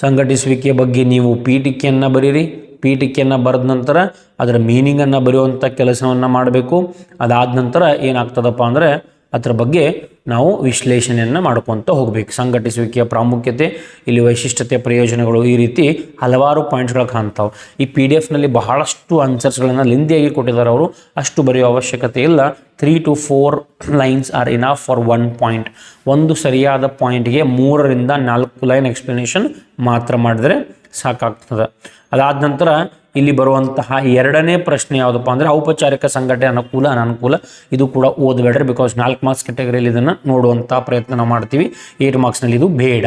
S1: ಸಂಘಟಿಸುವಿಕೆಯ ಬಗ್ಗೆ ನೀವು ಪೀಠಿಕೆಯನ್ನು ಬರೀರಿ. ಪೀಠಿಕೆಯನ್ನು ಬರೆದ ನಂತರ ಅದರ ಮೀನಿಂಗನ್ನು ಬರೆಯುವಂಥ ಕೆಲಸವನ್ನು ಮಾಡಬೇಕು. ಅದಾದ ನಂತರ ಏನಾಗ್ತದಪ್ಪ ಅಂದರೆ ಅದರ ಬಗ್ಗೆ ನಾವು ವಿಶ್ಲೇಷಣೆಯನ್ನು ಮಾಡ್ಕೊತ ಹೋಗಬೇಕು. ಸಂಘಟಿಸುವಿಕೆಯ ಪ್ರಾಮುಖ್ಯತೆ, ಇಲ್ಲಿ ವೈಶಿಷ್ಟ್ಯತೆ, ಪ್ರಯೋಜನಗಳು ಈ ರೀತಿ ಹಲವಾರು ಪಾಯಿಂಟ್ಸ್ಗಳು ಕಾಣ್ತಾವೆ. ಈ ಪಿ ಡಿ ಎಫ್ನಲ್ಲಿ ಬಹಳಷ್ಟು ಆನ್ಸರ್ಸ್ಗಳನ್ನು ಲಿಂದಿಯಾಗಿ ಕೊಟ್ಟಿದ್ದಾರೆ ಅವರು. ಅಷ್ಟು ಬರೆಯೋ ಅವಶ್ಯಕತೆ ಇಲ್ಲ. Three to four lines are enough for one point ಒಂದು ಸರಿಯಾದ ಪಾಯಿಂಟ್ಗೆ ಮೂರರಿಂದ ನಾಲ್ಕು ಲೈನ್ ಎಕ್ಸ್ಪ್ಲನೇಷನ್ ಮಾತ್ರ ಮಾಡಿದರೆ ಸಾಕಾಗ್ತದೆ. ಅದಾದ ನಂತರ ಇಲ್ಲಿ ಬರುವಂತಹ ಎರಡನೇ ಪ್ರಶ್ನೆ ಯಾವುದಪ್ಪ ಅಂದರೆ ಔಪಚಾರಿಕ ಸಂಘಟನೆ ಅನುಕೂಲ, ಅನನುಕೂಲ, ಇದು ಕೂಡ ಓದಬೇಡ್ರಿ ಬಿಕಾಸ್ ನಾಲ್ಕು ಮಾರ್ಕ್ಸ್ ಕೆಟಗರಿಯಲ್ಲಿ ಇದನ್ನು ನೋಡುವಂಥ ಪ್ರಯತ್ನ ನಾವು ಮಾಡ್ತೀವಿ ಏಟ್ ಮಾರ್ಕ್ಸ್ನಲ್ಲಿ ಇದು ಬೇಡ.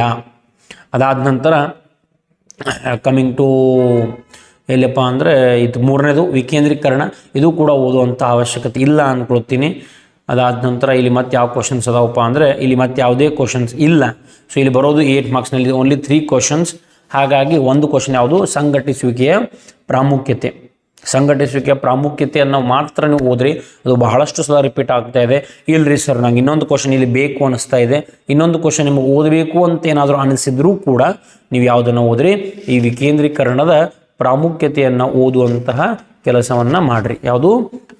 S1: ಅದಾದ ನಂತರ ಕಮಿಂಗ್ ಟು ಎಲ್ಲಪ್ಪ ಅಂದರೆ ಇದು ಮೂರನೇದು ವಿಕೇಂದ್ರೀಕರಣ. ಇದು ಕೂಡ ಓದುವಂಥ ಅವಶ್ಯಕತೆ ಇಲ್ಲ ಅಂದ್ಕೊಳ್ತೀನಿ ಅದಾದ ನಂತರ ಇಲ್ಲಿ ಮತ್ತೆ ಯಾವ ಕ್ವಶನ್ಸ್ ಅದಾವಪ್ಪ ಅಂದರೆ ಇಲ್ಲಿ ಮತ್ತೆ ಯಾವುದೇ ಕ್ವಶನ್ಸ್ ಇಲ್ಲ. ಸೊ ಇಲ್ಲಿ ಬರೋದು ಏಟ್ ಮಾರ್ಕ್ಸ್ನಲ್ಲಿ ಓನ್ಲಿ ತ್ರೀ ಕ್ವಶನ್ಸ್ ಹಾಗಾಗಿ ಒಂದು ಕ್ವಶನ್ ಯಾವುದು? ಸಂಘಟಿಸುವಿಕೆಯ ಪ್ರಾಮುಖ್ಯತೆ. ಸಂಘಟಿಸುವಿಕೆಯ ಪ್ರಾಮುಖ್ಯತೆಯನ್ನು ಮಾತ್ರ ನೀವು ಓದ್ರಿ, ಅದು ಬಹಳಷ್ಟು ಸಲ ರಿಪೀಟ್ ಆಗ್ತಾ ಇದೆ. ಇಲ್ರಿ ಸರ್ ನಂಗೆ ಇನ್ನೊಂದು ಕ್ವಶನ್ ಇಲ್ಲಿ ಬೇಕು ಅನಿಸ್ತಾ ಇದೆ. ಇನ್ನೊಂದು ಕ್ವಶನ್ ನಿಮಗೆ ಓದಬೇಕು ಅಂತ ಏನಾದರೂ ಅನಿಸಿದ್ರೂ ಕೂಡ ನೀವು ಯಾವುದನ್ನು ಓದ್ರಿ, ಈ ವಿಕೇಂದ್ರೀಕರಣದ ಪ್ರಾಮುಖ್ಯತೆಯನ್ನು ಓದುವಂತಹ ಕೆಲಸವನ್ನು ಮಾಡಿರಿ. ಯಾವುದು?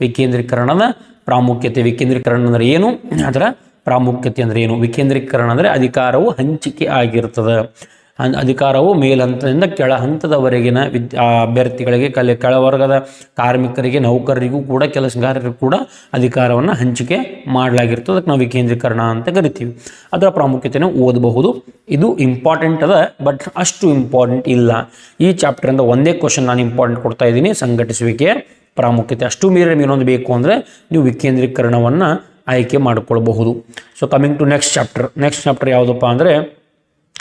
S1: ವಿಕೇಂದ್ರೀಕರಣದ ಪ್ರಾಮುಖ್ಯತೆ. ವಿಕೇಂದ್ರೀಕರಣ ಅಂದರೆ ಏನು? ಅದರ ಪ್ರಾಮುಖ್ಯತೆ ಅಂದರೆ ಏನು? ವಿಕೇಂದ್ರೀಕರಣ ಅಂದರೆ ಅಧಿಕಾರವು ಹಂಚಿಕೆ ಆಗಿರ್ತದೆ. ಅಧಿಕಾರವು ಮೇಲ್ಹಂತದಿಂದ ಕೆಳ ಹಂತದವರೆಗಿನ ವಿದ್ ಅಭ್ಯರ್ಥಿಗಳಿಗೆ ಕಲೆ, ಕೆಳವರ್ಗದ ಕಾರ್ಮಿಕರಿಗೆ, ನೌಕರರಿಗೂ ಕೂಡ, ಕೆಲಸಗಾರರಿಗೂ ಕೂಡ ಅಧಿಕಾರವನ್ನು ಹಂಚಿಕೆ ಮಾಡಲಾಗಿರ್ತದೆ ಅದಕ್ಕೆ ನಾವು ವಿಕೇಂದ್ರೀಕರಣ ಅಂತ ಕರಿತೀವಿ. ಅದರ ಪ್ರಾಮುಖ್ಯತೆಯನ್ನು ಓದಬಹುದು. ಇದು ಇಂಪಾರ್ಟೆಂಟ್ ಅದ ಬಟ್ ಅಷ್ಟು ಇಂಪಾರ್ಟೆಂಟ್ ಇಲ್ಲ. ಈ ಚಾಪ್ಟರಿಂದ ಒಂದೇ ಕ್ವಶನ್ ನಾನು ಇಂಪಾರ್ಟೆಂಟ್ ಕೊಡ್ತಾ ಇದ್ದೀನಿ. ಸಂಘಟಿಸುವಿಕೆ ಪ್ರಾಮುಖ್ಯತೆ. ಅಷ್ಟು ಮೀರಿ ಇನ್ನೊಂದು ಬೇಕು ಅಂದರೆ ನೀವು ವಿಕೇಂದ್ರೀಕರಣವನ್ನು ಆಯ್ಕೆ ಮಾಡಿಕೊಳ್ಬಹುದು. So coming to next chapter next chapter ಯಾವುದಪ್ಪ ಅಂದರೆ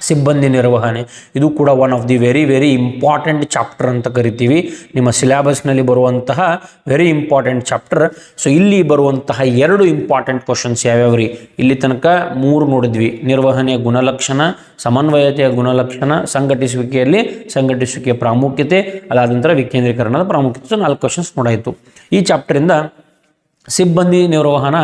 S1: ಸಿಬ್ಬಂದಿ ನಿರ್ವಹಣೆ. ಇದು ಕೂಡ one of the very very important chapter ಅಂತ ಕರಿತೀವಿ. ನಿಮ್ಮ ಸಿಲೆಬಸ್ನಲ್ಲಿ ಬರುವಂತಹ ವೆರಿ ಇಂಪಾರ್ಟೆಂಟ್ ಚಾಪ್ಟರ್ ಸೊ ಇಲ್ಲಿ ಬರುವಂತಹ ಎರಡು ಇಂಪಾರ್ಟೆಂಟ್ ಕ್ವಶನ್ಸ್ ಯಾವ್ಯಾವ ರೀ ಇಲ್ಲಿ ತನಕ ಮೂರು ನೋಡಿದ್ವಿ. ನಿರ್ವಹಣೆಯ ಗುಣಲಕ್ಷಣ, ಸಮನ್ವಯತೆಯ ಗುಣಲಕ್ಷಣ, ಸಂಘಟಿಸುವಿಕೆಯಲ್ಲಿ ಸಂಘಟಿಸುವಿಕೆಯ ಪ್ರಾಮುಖ್ಯತೆ, ಅದಾದ ನಂತರ ವಿಕೇಂದ್ರೀಕರಣದ ಪ್ರಾಮುಖ್ಯತೆ. ನಾಲ್ಕು ಕ್ವಶನ್ಸ್ ನೋಡಾಯಿತು. ಈ ಚಾಪ್ಟರಿಂದ ಸಿಬ್ಬಂದಿ ನಿರ್ವಹಣಾ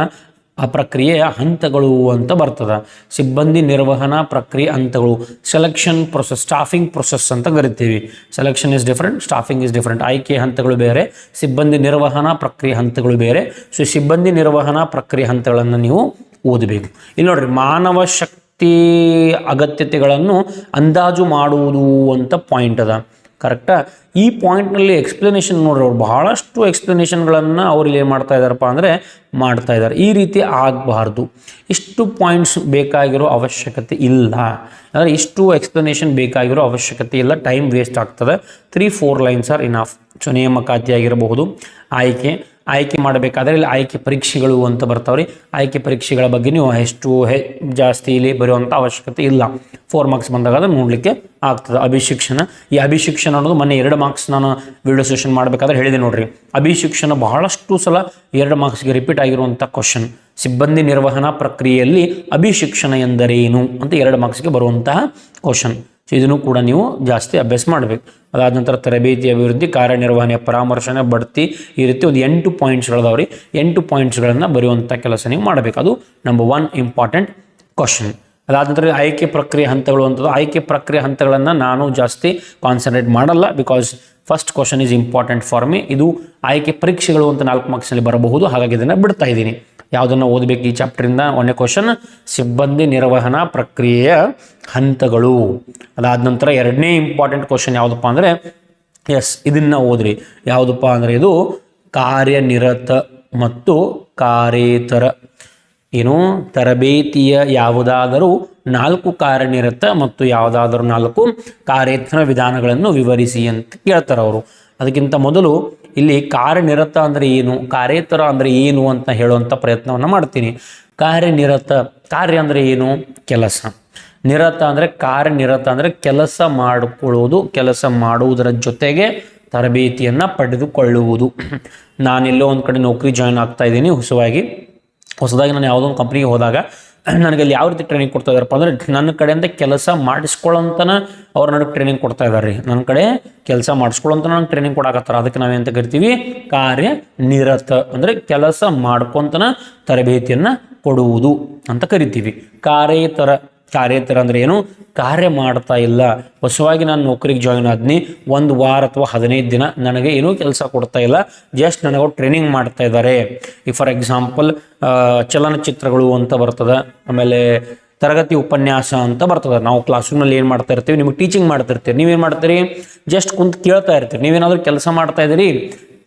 S1: ಆ ಪ್ರಕ್ರಿಯೆಯ ಹಂತಗಳು ಅಂತ ಬರ್ತದೆ. ಸಿಬ್ಬಂದಿ ನಿರ್ವಹಣಾ ಪ್ರಕ್ರಿಯೆ ಹಂತಗಳು ಸೆಲೆಕ್ಷನ್ ಪ್ರೊಸೆಸ್ ಸ್ಟಾಫಿಂಗ್ ಪ್ರೊಸೆಸ್ ಅಂತ ಕರಿತೀವಿ. Selection is different staffing is different ಆಯ್ಕೆ ಹಂತಗಳು ಬೇರೆ, ಸಿಬ್ಬಂದಿ ನಿರ್ವಹಣಾ ಪ್ರಕ್ರಿಯೆ ಹಂತಗಳು ಬೇರೆ. ಸೊ ಸಿಬ್ಬಂದಿ ನಿರ್ವಹಣಾ ಪ್ರಕ್ರಿಯೆ ಹಂತಗಳನ್ನು ನೀವು ಓದಬೇಕು. ಇಲ್ಲಿ ನೋಡ್ರಿ, ಮಾನವ ಶಕ್ತಿ ಅಗತ್ಯತೆಗಳನ್ನು ಅಂದಾಜು ಮಾಡುವುದು ಅಂತ ಪಾಯಿಂಟ್ ಅದ. ಕರೆಕ್ಟಾ? ಈ ಪಾಯಿಂಟ್ನಲ್ಲಿ ಎಕ್ಸ್ಪ್ಲನೇಷನ್ ನೋಡ್ರಿ, ಅವ್ರು ಬಹಳಷ್ಟು ಎಕ್ಸ್ಪ್ಲನೇಷನ್ಗಳನ್ನು ಅವ್ರು ಏನು ಮಾಡ್ತಾ ಇದ್ದಾರಪ್ಪ ಅಂದರೆ ಮಾಡ್ತಾ ಇದ್ದಾರೆ. ಈ ರೀತಿ ಆಗಬಾರ್ದು. ಇಷ್ಟು ಪಾಯಿಂಟ್ಸ್ ಬೇಕಾಗಿರೋ ಅವಶ್ಯಕತೆ ಇಲ್ಲ. ಅಂದರೆ ಇಷ್ಟು ಎಕ್ಸ್ಪ್ಲನೇಷನ್ ಬೇಕಾಗಿರೋ ಅವಶ್ಯಕತೆ ಇಲ್ಲ. ಟೈಮ್ ವೇಸ್ಟ್ ಆಗ್ತದೆ. Three four lines are enough so ನೇಮಕಾತಿ ಆಗಿರಬಹುದು ಆಯ್ಕೆ. ಆಯ್ಕೆ ಮಾಡಬೇಕಾದ್ರೆ ಇಲ್ಲಿ ಆಯ್ಕೆ ಪರೀಕ್ಷೆಗಳು ಅಂತ ಬರ್ತಾವ್ರಿ. ಆಯ್ಕೆ ಪರೀಕ್ಷೆಗಳ ಬಗ್ಗೆ ನೀವು ಎಷ್ಟು ಜಾಸ್ತಿ ಇಲ್ಲಿ ಬರುವಂಥ ಅವಶ್ಯಕತೆ ಇಲ್ಲ. ಫೋರ್ ಮಾರ್ಕ್ಸ್ ಬಂದಾಗ ಅದನ್ನು ನೋಡಲಿಕ್ಕೆ ಆಗ್ತದೆ. ಅಭಿಶಿಕ್ಷಣ. ಈ ಅಭಿಶಿಕ್ಷಣ ಅನ್ನೋದು ಮೊನ್ನೆ ಎರಡು ಮಾರ್ಕ್ಸ್ ನಾನು ವಿಡಿಯೋ ಸೆಷನ್ ಮಾಡಬೇಕಾದ್ರೆ ಹೇಳಿದೆ ನೋಡ್ರಿ. ಅಭಿಶಿಕ್ಷಣ ಬಹಳಷ್ಟು ಸಲ ಎರಡು ಮಾರ್ಕ್ಸ್ಗೆ ರಿಪೀಟ್ ಆಗಿರುವಂಥ ಕ್ವಶನ್ ಸಿಬ್ಬಂದಿ ನಿರ್ವಹಣಾ ಪ್ರಕ್ರಿಯೆಯಲ್ಲಿ ಅಭಿಶಿಕ್ಷಣ ಎಂದರೇನು ಅಂತ ಎರಡು ಮಾರ್ಕ್ಸ್ಗೆ ಬರುವಂತಹ ಕ್ವಶನ್ ಸೊ ಇದನ್ನು ಕೂಡ ನೀವು ಜಾಸ್ತಿ ಅಭ್ಯಾಸ ಮಾಡಬೇಕು. ಅದಾದ ನಂತರ ತರಬೇತಿ ಅಭಿವೃದ್ಧಿ, ಕಾರ್ಯನಿರ್ವಹಣೆ, ಪರಾಮರ್ಶನೆ ಬಡ್ತಿ ಈ ರೀತಿ ಒಂದು ಎಂಟು ಪಾಯಿಂಟ್ಸ್ಗಳದಾವ್ರಿ ಎಂಟು ಪಾಯಿಂಟ್ಸ್ಗಳನ್ನು ಬರೆಯುವಂಥ ಕೆಲಸ ನೀವು ಮಾಡಬೇಕು. ಅದು ನಂಬರ್ ಒನ್ ಇಂಪಾರ್ಟೆಂಟ್ ಕ್ವಶನ್ ಅದಾದ ನಂತರ ಆಯ್ಕೆ ಪ್ರಕ್ರಿಯೆ ಹಂತಗಳು ಅಂಥದ್ದು ಆಯ್ಕೆ ಪ್ರಕ್ರಿಯೆ ಹಂತಗಳನ್ನು ನಾನು ಜಾಸ್ತಿ ಕಾನ್ಸಂಟ್ರೇಟ್ ಮಾಡಲ್ಲ because first question is important for me ಇದು ಆಯ್ಕೆ ಪರೀಕ್ಷೆಗಳು ಅಂತ ನಾಲ್ಕು ಮಾರ್ಕ್ಸ್ನಲ್ಲಿ ಬರಬಹುದು. ಹಾಗಾಗಿ ಇದನ್ನು ಬಿಡ್ತಾ ಇದ್ದೀನಿ. ಯಾವುದನ್ನು ಓದಬೇಕು ಈ ಚಾಪ್ಟ್ರಿಂದ ಒಂದನೇ ಕ್ವಶನ್ ಸಿಬ್ಬಂದಿ ನಿರ್ವಹಣಾ ಪ್ರಕ್ರಿಯೆಯ ಹಂತಗಳು. ಅದಾದ ನಂತರ ಎರಡನೇ ಇಂಪಾರ್ಟೆಂಟ್ ಕ್ವಶನ್ ಯಾವುದಪ್ಪ ಅಂದರೆ ಎಸ್ ಇದನ್ನ ಓದ್ರಿ. ಯಾವುದಪ್ಪ ಅಂದರೆ ಇದು ಕಾರ್ಯನಿರತ ಮತ್ತು ಕಾರ್ಯೇತರ, ಏನು, ತರಬೇತಿಯ ಯಾವುದಾದರೂ ನಾಲ್ಕು ಕಾರ್ಯನಿರತ ಮತ್ತು ಯಾವುದಾದರೂ ನಾಲ್ಕು ಕಾರ್ಯೇತರ ವಿಧಾನಗಳನ್ನು ವಿವರಿಸಿ ಅಂತ ಕೇಳ್ತಾರೆ ಅವರು. ಅದಕ್ಕಿಂತ ಮೊದಲು ಇಲ್ಲಿ ಕಾರ್ಯನಿರತ ಅಂದರೆ ಏನು, ಕಾರ್ಯೇತರ ಅಂದರೆ ಏನು ಅಂತ ಹೇಳುವಂಥ ಪ್ರಯತ್ನವನ್ನು ಮಾಡ್ತೀನಿ. ಕಾರ್ಯನಿರತ, ಕಾರ್ಯ ಅಂದರೆ ಏನು? ಕೆಲಸ. ನಿರತ ಅಂದರೆ ಕಾರ್ಯನಿರತ ಅಂದರೆ ಕೆಲಸ ಮಾಡಿಕೊಳ್ಳುವುದು, ಕೆಲಸ ಮಾಡುವುದರ ಜೊತೆಗೆ ತರಬೇತಿಯನ್ನು ಪಡೆದುಕೊಳ್ಳುವುದು. ನಾನೆಲ್ಲೋ ಒಂದು ಕಡೆ ನೌಕರಿ ಜಾಯ್ನ್ ಆಗ್ತಾ ಇದ್ದೀನಿ ಹೊಸವಾಗಿ ಹೊಸದಾಗಿ ನಾನು ಯಾವುದೋ ಒಂದು ಕಂಪ್ನಿಗೆ ಹೋದಾಗ ನನಗೆ ಅಲ್ಲಿ ಯಾವ ರೀತಿ ಟ್ರೈನಿಂಗ್ ಕೊಡ್ತಾ ಇದಾರಪ್ಪ ಅಂದರೆ, ನನ್ನ ಕಡೆಯಿಂದ ಕೆಲಸ ಮಾಡಿಸ್ಕೊಳ್ಳೋಂತನ ಅವ್ರು ನನಗೆ ಟ್ರೈನಿಂಗ್ ಕೊಡ್ತಾ ಇದ್ದಾರೆ ನನ್ನ ಕಡೆ ಕೆಲಸ ಮಾಡಿಸ್ಕೊಳ್ಳೋಂತ ನನಗೆ ಟ್ರೈನಿಂಗ್ ಕೊಡಾಕತ್ತಾರ. ಅದಕ್ಕೆ ನಾವೇಂತ ಕರಿತೀವಿ, ಕಾರ್ಯ ನಿರತ ಅಂದರೆ ಕೆಲಸ ಮಾಡ್ಕೊಂತನ ತರಬೇತಿಯನ್ನು ಕೊಡುವುದು ಅಂತ ಕರಿತೀವಿ. ಕಾರ್ಯೇತರ ಕಾರ್ಯೇತರ ಅಂದರೆ ಏನು? ಕಾರ್ಯ ಮಾಡ್ತಾ ಇಲ್ಲ. ಹೊಸವಾಗಿ ನಾನು ನೌಕರಿಗೆ ಜಾಯಿನ್ ಆದ್ನಿ. ಒಂದು ವಾರ ಅಥವಾ ಹದಿನೈದು ದಿನ ನನಗೆ ಏನೂ ಕೆಲಸ ಕೊಡ್ತಾ ಇಲ್ಲ. ಜಸ್ಟ್ ನನಗೆ ಟ್ರೈನಿಂಗ್ ಮಾಡ್ತಾ ಇದ್ದಾರೆ ಈ ಫಾರ್ ಎಕ್ಸಾಂಪಲ್ ಚಲನಚಿತ್ರಗಳು ಅಂತ ಬರ್ತದೆ. ಆಮೇಲೆ ತರಗತಿ ಉಪನ್ಯಾಸ ಅಂತ ಬರ್ತದೆ. ನಾವು ಕ್ಲಾಸ್ ರೂಮ್ನಲ್ಲಿ ಏನು ಮಾಡ್ತಾ ಇರ್ತೀವಿ? ನಿಮಗೆ ಟೀಚಿಂಗ್ ಮಾಡ್ತಿರ್ತೀರಿ ನೀವೇನು ಮಾಡ್ತೀರಿ? ಜಸ್ಟ್ ಕುಂತು ಕೇಳ್ತಾ ಇರ್ತೀರಿ. ನೀವೇನಾದರೂ ಕೆಲಸ ಮಾಡ್ತಾ ಇದ್ದೀರಿ?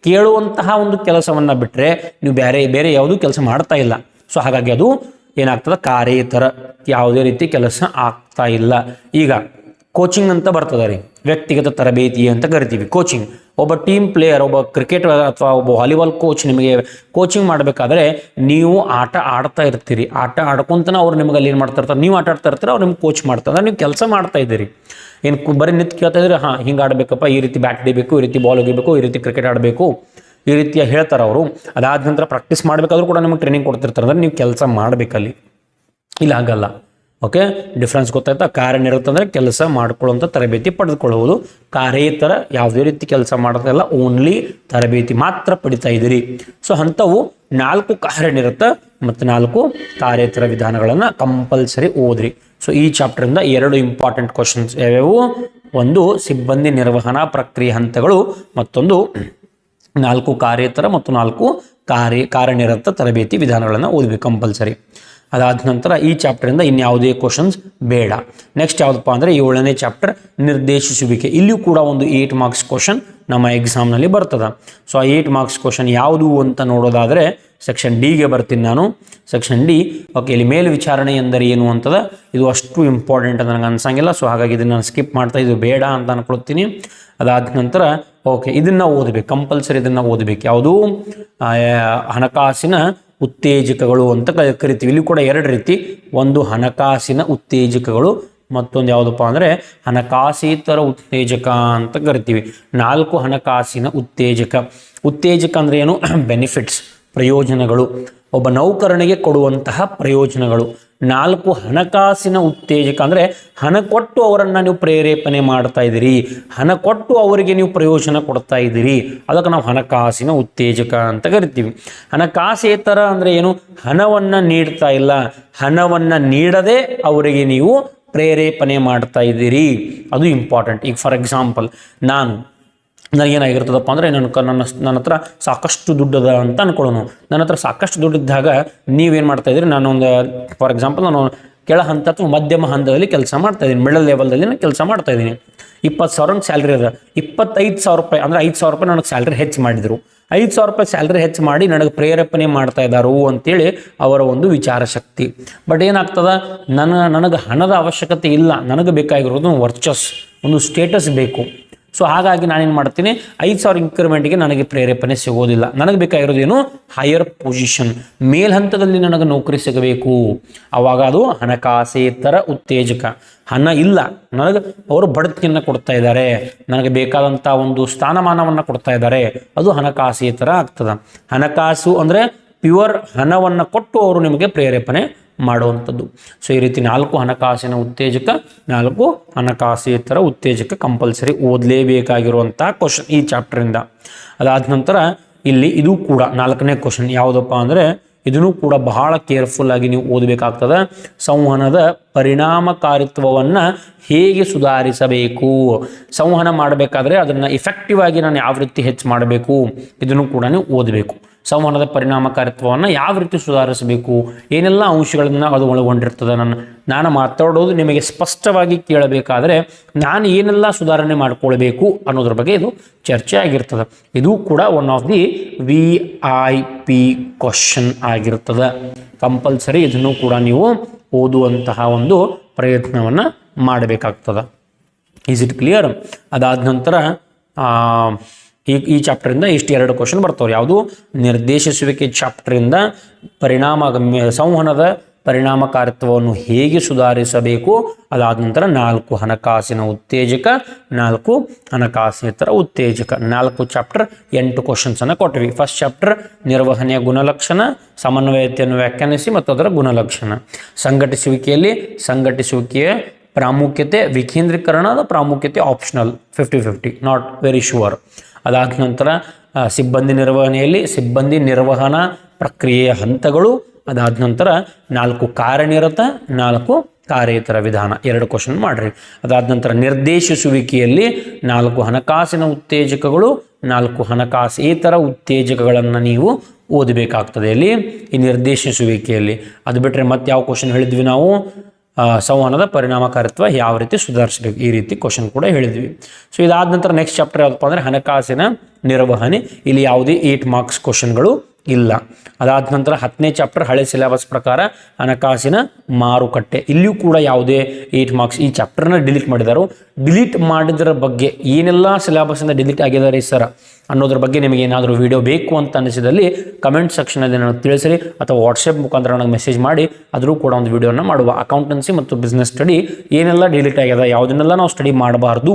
S1: ಕೇಳುವಂತಹ ಒಂದು ಕೆಲಸವನ್ನು ಬಿಟ್ಟರೆ ನೀವು ಬೇರೆ ಬೇರೆ ಯಾವುದೂ ಕೆಲಸ ಮಾಡ್ತಾ ಇಲ್ಲ. ಸೊ ಹಾಗಾಗಿ ಅದು ಏನಾಗ್ತದೆ? ಕಾರ್ಯೇತರ ಯಾವುದೇ ರೀತಿ ಕೆಲಸ ಆಗ್ತಾ ಇಲ್ಲ. ಈಗ ಕೋಚಿಂಗ್ ಅಂತ ಬರ್ತದೆ ರೀ. ವ್ಯಕ್ತಿಗತ ತರಬೇತಿ ಅಂತ ಕರಿತೀವಿ. ಕೋಚಿಂಗ್ ಒಬ್ಬ ಟೀಮ್ ಪ್ಲೇಯರ್ ಒಬ್ಬ ಕ್ರಿಕೆಟ್ ಅಥವಾ ಒಬ್ಬ ವಾಲಿಬಾಲ್ ಕೋಚ್ ನಿಮಗೆ ಕೋಚಿಂಗ್ ಮಾಡಬೇಕಾದ್ರೆ ನೀವು ಆಟ ಆಡ್ತಾ ಇರ್ತೀರಿ. ಆಟ ಆಡ್ಕೊಂತನ ಅವ್ರು ನಿಮಗೆ ಅಲ್ಲಿ ಏನು ಮಾಡ್ತಾ ಇರ್ತಾರೆ? ನೀವು ಆಟ ಆಡ್ತಾ ಇರ್ತೀರ, ಅವ್ರು ನಿಮ್ಗೆ ಕೋಚ್ ಮಾಡ್ತಾರೆ. ನೀವು ಕೆಲಸ ಮಾಡ್ತಾ ಇದ್ದೀರಿ. ಏನು ಬರೀ ನಿಂತು ಕೇಳ್ತಾ ಇದ್ರೆ ಹಾಂ, ಹಿಂಗೆ ಆಡಬೇಕಪ್ಪ. ಈ ರೀತಿ ಬ್ಯಾಟ್ ಹಿಡಿಬೇಕು, ಈ ರೀತಿ ಬಾಲ್ ಒಗಿಬೇಕು ಈ ರೀತಿ ಕ್ರಿಕೆಟ್ ಆಡಬೇಕು. ಈ ರೀತಿಯ ಹೇಳ್ತಾರೆ ಅವರು. ಅದಾದ ನಂತರ ಪ್ರಾಕ್ಟೀಸ್ ಮಾಡಬೇಕಾದ್ರೂ ಕೂಡ ನಿಮಗೆ ಟ್ರೈನಿಂಗ್ ಕೊಡ್ತಿರ್ತಾರೆ. ಅಂದ್ರೆ ನೀವು ಕೆಲಸ ಮಾಡಬೇಕಲ್ಲಿ ಇಲ್ಲ, ಹಾಗಲ್ಲ. ಓಕೆ ಡಿಫ್ರೆನ್ಸ್ ಗೊತ್ತಾಯ್ತಾ? ಕಾರ್ಯನಿರತ ಅಂದರೆ ಕೆಲಸ ಮಾಡ್ಕೊಳ್ಳುವಂಥ ತರಬೇತಿ ಪಡೆದುಕೊಳ್ಳುವುದು. ಕಾರ್ಯೇತರ ಯಾವುದೇ ರೀತಿ ಕೆಲಸ ಮಾಡೋದಲ್ಲ ಓನ್ಲಿ ತರಬೇತಿ ಮಾತ್ರ ಪಡಿತಾ ಇದ್ದೀರಿ. ಸೊ ಅಂಥವು ನಾಲ್ಕು ಕಾರ್ಯನಿರತ ಮತ್ತು ನಾಲ್ಕು ಕಾರ್ಯೇತರ ವಿಧಾನಗಳನ್ನು ಕಂಪಲ್ಸರಿ ಓದ್ರಿ. ಸೊ ಈ ಚಾಪ್ಟರಿಂದ ಎರಡು ಇಂಪಾರ್ಟೆಂಟ್ ಕ್ವಶನ್ಸ್ ಯಾವ್ಯಾವು? ಒಂದು, ಸಿಬ್ಬಂದಿ ನಿರ್ವಹಣಾ ಪ್ರಕ್ರಿಯೆ ಹಂತಗಳು. ಮತ್ತೊಂದು ನಾಲ್ಕು ಕಾರ್ಯೇತರ ಮತ್ತು ನಾಲ್ಕು ಕಾರ್ಯ, ಕಾರ್ಯನಿರತ ತರಬೇತಿ ವಿಧಾನಗಳನ್ನು ಓದಬೇಕು ಕಂಪಲ್ಸರಿ. ಅದಾದ ನಂತರ ಈ ಚಾಪ್ಟರಿಂದ ಇನ್ಯಾವುದೇ ಕ್ವಶನ್ಸ್ ಬೇಡ. ನೆಕ್ಸ್ಟ್ ಯಾವುದಪ್ಪ ಅಂದರೆ ಏಳನೇ ಚಾಪ್ಟರ್ ನಿರ್ದೇಶಿಸುವಿಕೆ. ಇಲ್ಲಿಯೂ ಕೂಡ ಒಂದು ಏಯ್ಟ್ ಮಾರ್ಕ್ಸ್ ಕ್ವಶನ್ ನಮ್ಮ ಎಕ್ಸಾಮ್ನಲ್ಲಿ ಬರ್ತದೆ. ಸೊ ಆ ಏಯ್ಟ್ ಮಾರ್ಕ್ಸ್ ಕ್ವಶನ್ ಯಾವುದು ಅಂತ ನೋಡೋದಾದರೆ ಸೆಕ್ಷನ್ ಡಿಗೆ ಬರ್ತೀನಿ ನಾನು. ಸೆಕ್ಷನ್ ಡಿ ಓಕೆ ಇಲ್ಲಿ ಮೇಲ್ವಿಚಾರಣೆ ಎಂದರೆ ಏನು ಅಂತದ? ಇದು ಅಷ್ಟು ಇಂಪಾರ್ಟೆಂಟ್ ಅಂತ ನನಗೆ ಅನ್ಸಂಗಿಲ್ಲ. ಸೊ ಹಾಗಾಗಿ ಇದನ್ನು ನಾನು ಸ್ಕಿಪ್ ಮಾಡ್ತಾ, ಇದು ಬೇಡ ಅಂತ ಅನ್ಕೊಳ್ತೀನಿ. ಅದಾದ ನಂತರ, ಓಕೆ, ಇದನ್ನು ಓದಬೇಕು, ಕಂಪಲ್ಸರಿ ಇದನ್ನು ಓದಬೇಕು. ಯಾವುದು ಹಣಕಾಸಿನ ಉತ್ತೇಜಕಗಳು ಅಂತ ಕರಿತೀವಿ. ಇಲ್ಲಿ ಕೂಡ ಎರಡು ರೀತಿ. ಒಂದು ಹಣಕಾಸಿನ ಉತ್ತೇಜಕಗಳು, ಮತ್ತೊಂದು ಯಾವುದಪ್ಪ ಅಂದರೆ ಹಣಕಾಸೇತರ ಉತ್ತೇಜಕ ಅಂತ ಕರಿತೀವಿ. ನಾಲ್ಕು ಹಣಕಾಸಿನ ಉತ್ತೇಜಕ. ಉತ್ತೇಜಕ ಅಂದರೆ ಏನು? (clears throat) ಬೆನಿಫಿಟ್ಸ್, ಪ್ರಯೋಜನಗಳು. ಒಬ್ಬ ನೌಕರನಿಗೆ ಕೊಡುವಂತಹ ಪ್ರಯೋಜನಗಳು. ನಾಲ್ಕು ಹಣಕಾಸಿನ ಉತ್ತೇಜಕ ಅಂದರೆ ಹಣ ಕೊಟ್ಟು ಅವರನ್ನು ನೀವು ಪ್ರೇರೇಪಣೆ ಮಾಡ್ತಾ ಇದ್ದೀರಿ. ಹಣ ಕೊಟ್ಟು ಅವರಿಗೆ ನೀವು ಪ್ರಯೋಜನ ಕೊಡ್ತಾ ಇದ್ದೀರಿ. ಅದಕ್ಕೆ ನಾವು ಹಣಕಾಸಿನ ಉತ್ತೇಜಕ ಅಂತ ಕರಿತೀವಿ. ಹಣಕಾಸೇತರ ಅಂದರೆ ಏನು? ಹಣವನ್ನು ನೀಡ್ತಾ ಇಲ್ಲ. ಹಣವನ್ನು ನೀಡದೆ ಅವರಿಗೆ ನೀವು ಪ್ರೇರೇಪಣೆ ಮಾಡ್ತಾ ಇದ್ದೀರಿ. ಅದು ಇಂಪಾರ್ಟೆಂಟ್ ಈಗ ಫಾರ್ ಎಕ್ಸಾಂಪಲ್ ನಾನು ನನಗೇನಾಗಿರ್ತದಪ್ಪ ಅಂದರೆ ನನ್ನ ನನ್ನ ನನ್ನ ಹತ್ರ ಸಾಕಷ್ಟು ದುಡ್ಡದ ಅಂತ ಅನ್ಕೊಳ್ಳೋಣ ನನ್ನ ಹತ್ರ ಸಾಕಷ್ಟು ದುಡ್ಡಿದ್ದಾಗ ನೀವೇನು ಮಾಡ್ತಾ ಇದ್ದೀರಿ? ನಾನೊಂದು ಫಾರ್ ಎಕ್ಸಾಂಪಲ್ ನಾನು ಕೆಳ ಹಂತ ಅಥವಾ ಮಧ್ಯಮ ಹಂತದಲ್ಲಿ ಕೆಲಸ ಮಾಡ್ತಾ ಇದ್ದೀನಿ. ಮಿಡಲ್ ಲೆವೆಲ್ದಲ್ಲಿ ನಾನು ಕೆಲಸ ಮಾಡ್ತಾ ಇದ್ದೀನಿ. ಇಪ್ಪತ್ತು ಸಾವಿರ ಸ್ಯಾಲ್ರಿ ಅದ. ಇಪ್ಪತ್ತೈದು ಸಾವಿರ ರೂಪಾಯಿ, ಅಂದರೆ ಐದು ಸಾವಿರ ರೂಪಾಯಿ ನನಗೆ ಸ್ಯಾಲ್ರಿ ಹೆಚ್ಚು ಮಾಡಿದರು. ಐದು ಸಾವಿರ ರೂಪಾಯಿ ಸ್ಯಾಲ್ರಿ ಹೆಚ್ಚು ಮಾಡಿ ನನಗೆ ಪ್ರೇರೇಪಣೆ ಮಾಡ್ತಾ ಇದ್ದಾರೋ ಅಂತೇಳಿ ಅವರ ಒಂದು ವಿಚಾರ ಶಕ್ತಿ. ಬಟ್ ಏನಾಗ್ತದ? ನನ್ನ, ನನಗೆ ಹಣದ ಅವಶ್ಯಕತೆ ಇಲ್ಲ. ನನಗೆ ಬೇಕಾಗಿರೋದು ವರ್ಚಸ್, ಒಂದು ಸ್ಟೇಟಸ್ ಬೇಕು. ಸೊ ಹಾಗಾಗಿ ನಾನೇನು ಮಾಡ್ತೀನಿ, ಐದು ಸಾವಿರ ಇನ್ಕ್ರಿಮೆಂಟ್ಗೆ ನನಗೆ ಪ್ರೇರೇಪಣೆ ಸಿಗೋದಿಲ್ಲ. ನನಗೆ ಬೇಕಾಗಿರೋದೇನು? ಹೈಯರ್ ಪೊಸಿಷನ್ ಮೇಲ್ಹಂತದಲ್ಲಿ ನನಗೆ ನೌಕರಿ ಸಿಗಬೇಕು. ಆವಾಗ ಅದು ಹಣಕಾಸೇತರ ಉತ್ತೇಜಕ. ಹಣ ಇಲ್ಲ. ನನಗೆ ಅವರು ಬಡ್ತಿಯನ್ನು ಕೊಡ್ತಾ ಇದ್ದಾರೆ ನನಗೆ ಬೇಕಾದಂಥ ಒಂದು ಸ್ಥಾನಮಾನವನ್ನು ಕೊಡ್ತಾ ಇದ್ದಾರೆ ಅದು ಹಣಕಾಸೇತರ ಆಗ್ತದೆ. ಹಣಕಾಸು ಅಂದರೆ ಪ್ಯೂರ್ ಹಣವನ್ನು ಕೊಟ್ಟು ಅವರು ನಿಮಗೆ ಪ್ರೇರೇಪಣೆ ಮಾಡುವಂಥದ್ದು. ಸೊ ಈ ರೀತಿ ನಾಲ್ಕು ಹಣಕಾಸಿನ ಉತ್ತೇಜಕ, ನಾಲ್ಕು ಹಣಕಾಸೇತರ ಉತ್ತೇಜಕ ಕಂಪಲ್ಸರಿ ಓದಲೇಬೇಕಾಗಿರುವಂಥ ಕ್ವಶನ್ ಈ ಚಾಪ್ಟರಿಂದ ಅದಾದ ನಂತರ ಇಲ್ಲಿ ಇದು ಕೂಡ ನಾಲ್ಕನೇ ಕ್ವಶನ್ ಯಾವುದಪ್ಪ ಅಂದರೆ ಇದನ್ನು ಕೂಡ ಬಹಳ ಕೇರ್ಫುಲ್ ಆಗಿ ನೀವು ಓದಬೇಕಾಗ್ತದೆ. ಸಂವಹನದ ಪರಿಣಾಮಕಾರಿತ್ವವನ್ನು ಹೇಗೆ ಸುಧಾರಿಸಬೇಕು? ಸಂವಹನ ಮಾಡಬೇಕಾದ್ರೆ ಅದನ್ನು ಇಫೆಕ್ಟಿವ್ ಆಗಿ ನಾನು ಯಾವ ರೀತಿ ಹೆಚ್ಚು ಮಾಡಬೇಕು? ಇದನ್ನು ಕೂಡ ನೀವು ಓದಬೇಕು. ಸಂವಹನದ ಪರಿಣಾಮಕಾರಿತ್ವವನ್ನು ಯಾವ ರೀತಿ ಸುಧಾರಿಸಬೇಕು? ಏನೆಲ್ಲ ಅಂಶಗಳನ್ನು ಅದು ಒಳಗೊಂಡಿರ್ತದೆ? ನಾನು ನಾನು ಮಾತಾಡೋದು ನಿಮಗೆ ಸ್ಪಷ್ಟವಾಗಿ ಕೇಳಬೇಕಾದರೆ ನಾನು ಏನೆಲ್ಲ ಸುಧಾರಣೆ ಮಾಡಿಕೊಳ್ಬೇಕು ಅನ್ನೋದ್ರ ಬಗ್ಗೆ ಇದು ಚರ್ಚೆ ಆಗಿರ್ತದೆ. ಇದು ಕೂಡ one of the V I P question ಆಗಿರ್ತದೆ. ಕಂಪಲ್ಸರಿ ಇದನ್ನು ಕೂಡ ನೀವು ಓದುವಂತಹ ಒಂದು ಪ್ರಯತ್ನವನ್ನು ಮಾಡಬೇಕಾಗ್ತದೆ. ಈಸ್ ಇಟ್ ಕ್ಲಿಯರ್ ಅದಾದ ನಂತರ ಈ ಈ ಚಾಪ್ಟರಿಂದ ಇಷ್ಟು ಎರಡು ಕ್ವಶನ್ ಬರ್ತಾವೆ ಯಾವುದು? ನಿರ್ದೇಶಿಸುವಿಕೆ ಚಾಪ್ಟರಿಂದ ಪರಿಣಾಮ ಸಂವಹನದ ಪರಿಣಾಮಕಾರಿತ್ವವನ್ನು ಹೇಗೆ ಸುಧಾರಿಸಬೇಕು? ಅದಾದ ನಂತರ ನಾಲ್ಕು ಹಣಕಾಸಿನ ಉತ್ತೇಜಕ, ನಾಲ್ಕು ಹಣಕಾಸೇತರ ಉತ್ತೇಜಕ. ನಾಲ್ಕು ಚಾಪ್ಟರ್ ಎಂಟು ಕ್ವಶನ್ಸನ್ನು ಕೊಟ್ಟಿವಿ. ಫಸ್ಟ್ ಚಾಪ್ಟರ್ ನಿರ್ವಹಣೆಯ ಗುಣಲಕ್ಷಣ, ಸಮನ್ವಯತೆಯನ್ನು ವ್ಯಾಖ್ಯಾನಿಸಿ ಮತ್ತು ಅದರ ಗುಣಲಕ್ಷಣ. ಸಂಘಟಿಸುವಿಕೆಯಲ್ಲಿ ಸಂಘಟಿಸುವಿಕೆಯ ಪ್ರಾಮುಖ್ಯತೆ ವಿಕೇಂದ್ರೀಕರಣದ ಪ್ರಾಮುಖ್ಯತೆ optional fifty fifty not very sure ಅದಾದ ನಂತರ ಸಿಬ್ಬಂದಿ ನಿರ್ವಹಣೆಯಲ್ಲಿ ಸಿಬ್ಬಂದಿ ನಿರ್ವಹಣಾ ಪ್ರಕ್ರಿಯೆಯ ಹಂತಗಳು ಅದಾದ ನಂತರ ನಾಲ್ಕು ಕಾರ್ಯನಿರತ ನಾಲ್ಕು ಕಾರ್ಯೇತರ ವಿಧಾನ. ಎರಡು ಕ್ವಶನ್ ಮಾಡ್ರಿ. ಅದಾದ ನಂತರ ನಿರ್ದೇಶಿಸುವಿಕೆಯಲ್ಲಿ ನಾಲ್ಕು ಹಣಕಾಸಿನ ಉತ್ತೇಜಕಗಳು, ನಾಲ್ಕು ಹಣಕಾಸೇತರ ಉತ್ತೇಜಕಗಳನ್ನು ನೀವು ಓದಬೇಕಾಗ್ತದೆ. ಇಲ್ಲಿ ಈ ನಿರ್ದೇಶಿಸುವಿಕೆಯಲ್ಲಿ. ಅದು ಬಿಟ್ಟರೆ ಮತ್ತೆ ಯಾವ ಕ್ವಶನ್ ಹೇಳಿದ್ವಿ ನಾವು? ಸಂವಹನದ ಪರಿಣಾಮಕಾರಿತ್ವ ಯಾವ ರೀತಿ ಸುಧಾರಿಸಬೇಕು? ಈ ರೀತಿ ಕ್ವಶನ್ ಕೂಡ ಹೇಳಿದ್ವಿ. ಸೊ ಇದಾದ ನಂತರ ನೆಕ್ಸ್ಟ್ ಚಾಪ್ಟರ್ ಯಾವುದಪ್ಪ ಅಂದರೆ ಹಣಕಾಸಿನ ನಿರ್ವಹಣೆ. ಇಲ್ಲಿ ಯಾವುದೇ ಏಟ್ ಮಾರ್ಕ್ಸ್ ಕ್ವಶನ್ಗಳು ಇಲ್ಲ. ಅದಾದ ನಂತರ ಹತ್ತನೇ ಚಾಪ್ಟರ್ ಹಳೆ ಸಿಲೆಬಸ್ ಪ್ರಕಾರ ಹಣಕಾಸಿನ ಮಾರುಕಟ್ಟೆ. ಇಲ್ಲಿಯೂ ಕೂಡ ಯಾವುದೇ ಏಟ್ ಮಾರ್ಕ್ಸ್ ಈ ಚಾಪ್ಟರ್ನ ಡಿಲೀಟ್ ಮಾಡಿದರು. ಡಿಲೀಟ್ ಮಾಡಿದ್ರ ಬಗ್ಗೆ ಏನೆಲ್ಲ ಸಿಲೆಬಸ್ಸಿಂದ ಡಿಲೀಟ್ ಆಗಿದ್ದಾರೆ ಸರ್ ಅನ್ನೋದ್ರ ಬಗ್ಗೆ ನಿಮಗೆ ಏನಾದರೂ ವಿಡಿಯೋ ಬೇಕು ಅಂತ ಅನಿಸಿದಲ್ಲಿ ಕಮೆಂಟ್ ಸೆಕ್ಷನಲ್ಲಿ ನನಗೆ ತಿಳಿಸಿರಿ ಅಥವಾ ವಾಟ್ಸಪ್ ಮುಖಾಂತರ ನನಗೆ ಮೆಸೇಜ್ ಮಾಡಿ. ಅದರೂ ಕೂಡ ಒಂದು ವಿಡಿಯೋನ ಮಾಡುವ. ಅಕೌಂಟೆನ್ಸಿ ಮತ್ತು ಬಿಸ್ನೆಸ್ ಸ್ಟಡಿ ಏನೆಲ್ಲ ಡಿಲೀಟ್ ಆಗ್ಯದ ಯಾವುದನ್ನೆಲ್ಲ ನಾವು ಸ್ಟಡಿ ಮಾಡಬಾರ್ದು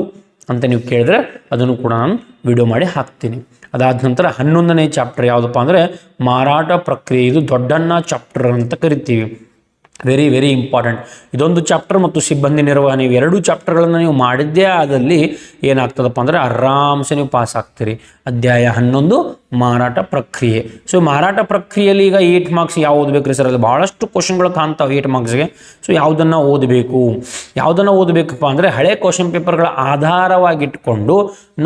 S1: ಅಂತ ನೀವು ಕೇಳಿದ್ರೆ ಅದನ್ನು ಕೂಡ ನಾನು ವಿಡಿಯೋ ಮಾಡಿ ಹಾಕ್ತೀನಿ. ಅದಾದ ನಂತರ ಹನ್ನೊಂದನೇ ಚಾಪ್ಟರ್ ಯಾವುದಪ್ಪ ಅಂದರೆ ಮಾರಾಟ ಪ್ರಕ್ರಿಯೆ, ಇದು ದೊಡ್ಡಣ್ಣ ಚಾಪ್ಟರ್ ಅಂತ ಕರಿತೀವಿ. ವೆರಿ ವೆರಿ ಇಂಪಾರ್ಟೆಂಟ್ ಇದೊಂದು ಚಾಪ್ಟರ್ ಮತ್ತು ಸಿಬ್ಬಂದಿ ನಿರ್ವಹಣೆ ನೀವು ಎರಡು ಚಾಪ್ಟರ್ಗಳನ್ನು ನೀವು ಮಾಡಿದ್ದೇ ಆದಲ್ಲಿ ಏನಾಗ್ತದಪ್ಪ ಅಂದರೆ ಆರಾಮ್ಸೆ ನೀವು ಪಾಸ್ ಆಗ್ತೀರಿ. ಅಧ್ಯಾಯ ಹನ್ನೊಂದು, ಮಾರಾಟ ಪ್ರಕ್ರಿಯೆ. ಸೊ ಮಾರಾಟ ಪ್ರಕ್ರಿಯೆಯಲ್ಲಿ ಈಗ ಏಟ್ ಮಾರ್ಕ್ಸ್ ಯಾವ ಓದಬೇಕ್ರಿ ಸರ್ ಅದು ಭಾಳಷ್ಟು ಕ್ವಶನ್ಗಳು ಕಾಣ್ತಾವೆ ಏಟ್ ಮಾರ್ಕ್ಸ್ಗೆ ಸೊ ಯಾವುದನ್ನು ಓದಬೇಕು? ಯಾವುದನ್ನು ಓದಬೇಕಪ್ಪ ಅಂದರೆ ಹಳೆ ಕ್ವಶನ್ ಪೇಪರ್ಗಳ ಆಧಾರವಾಗಿಟ್ಕೊಂಡು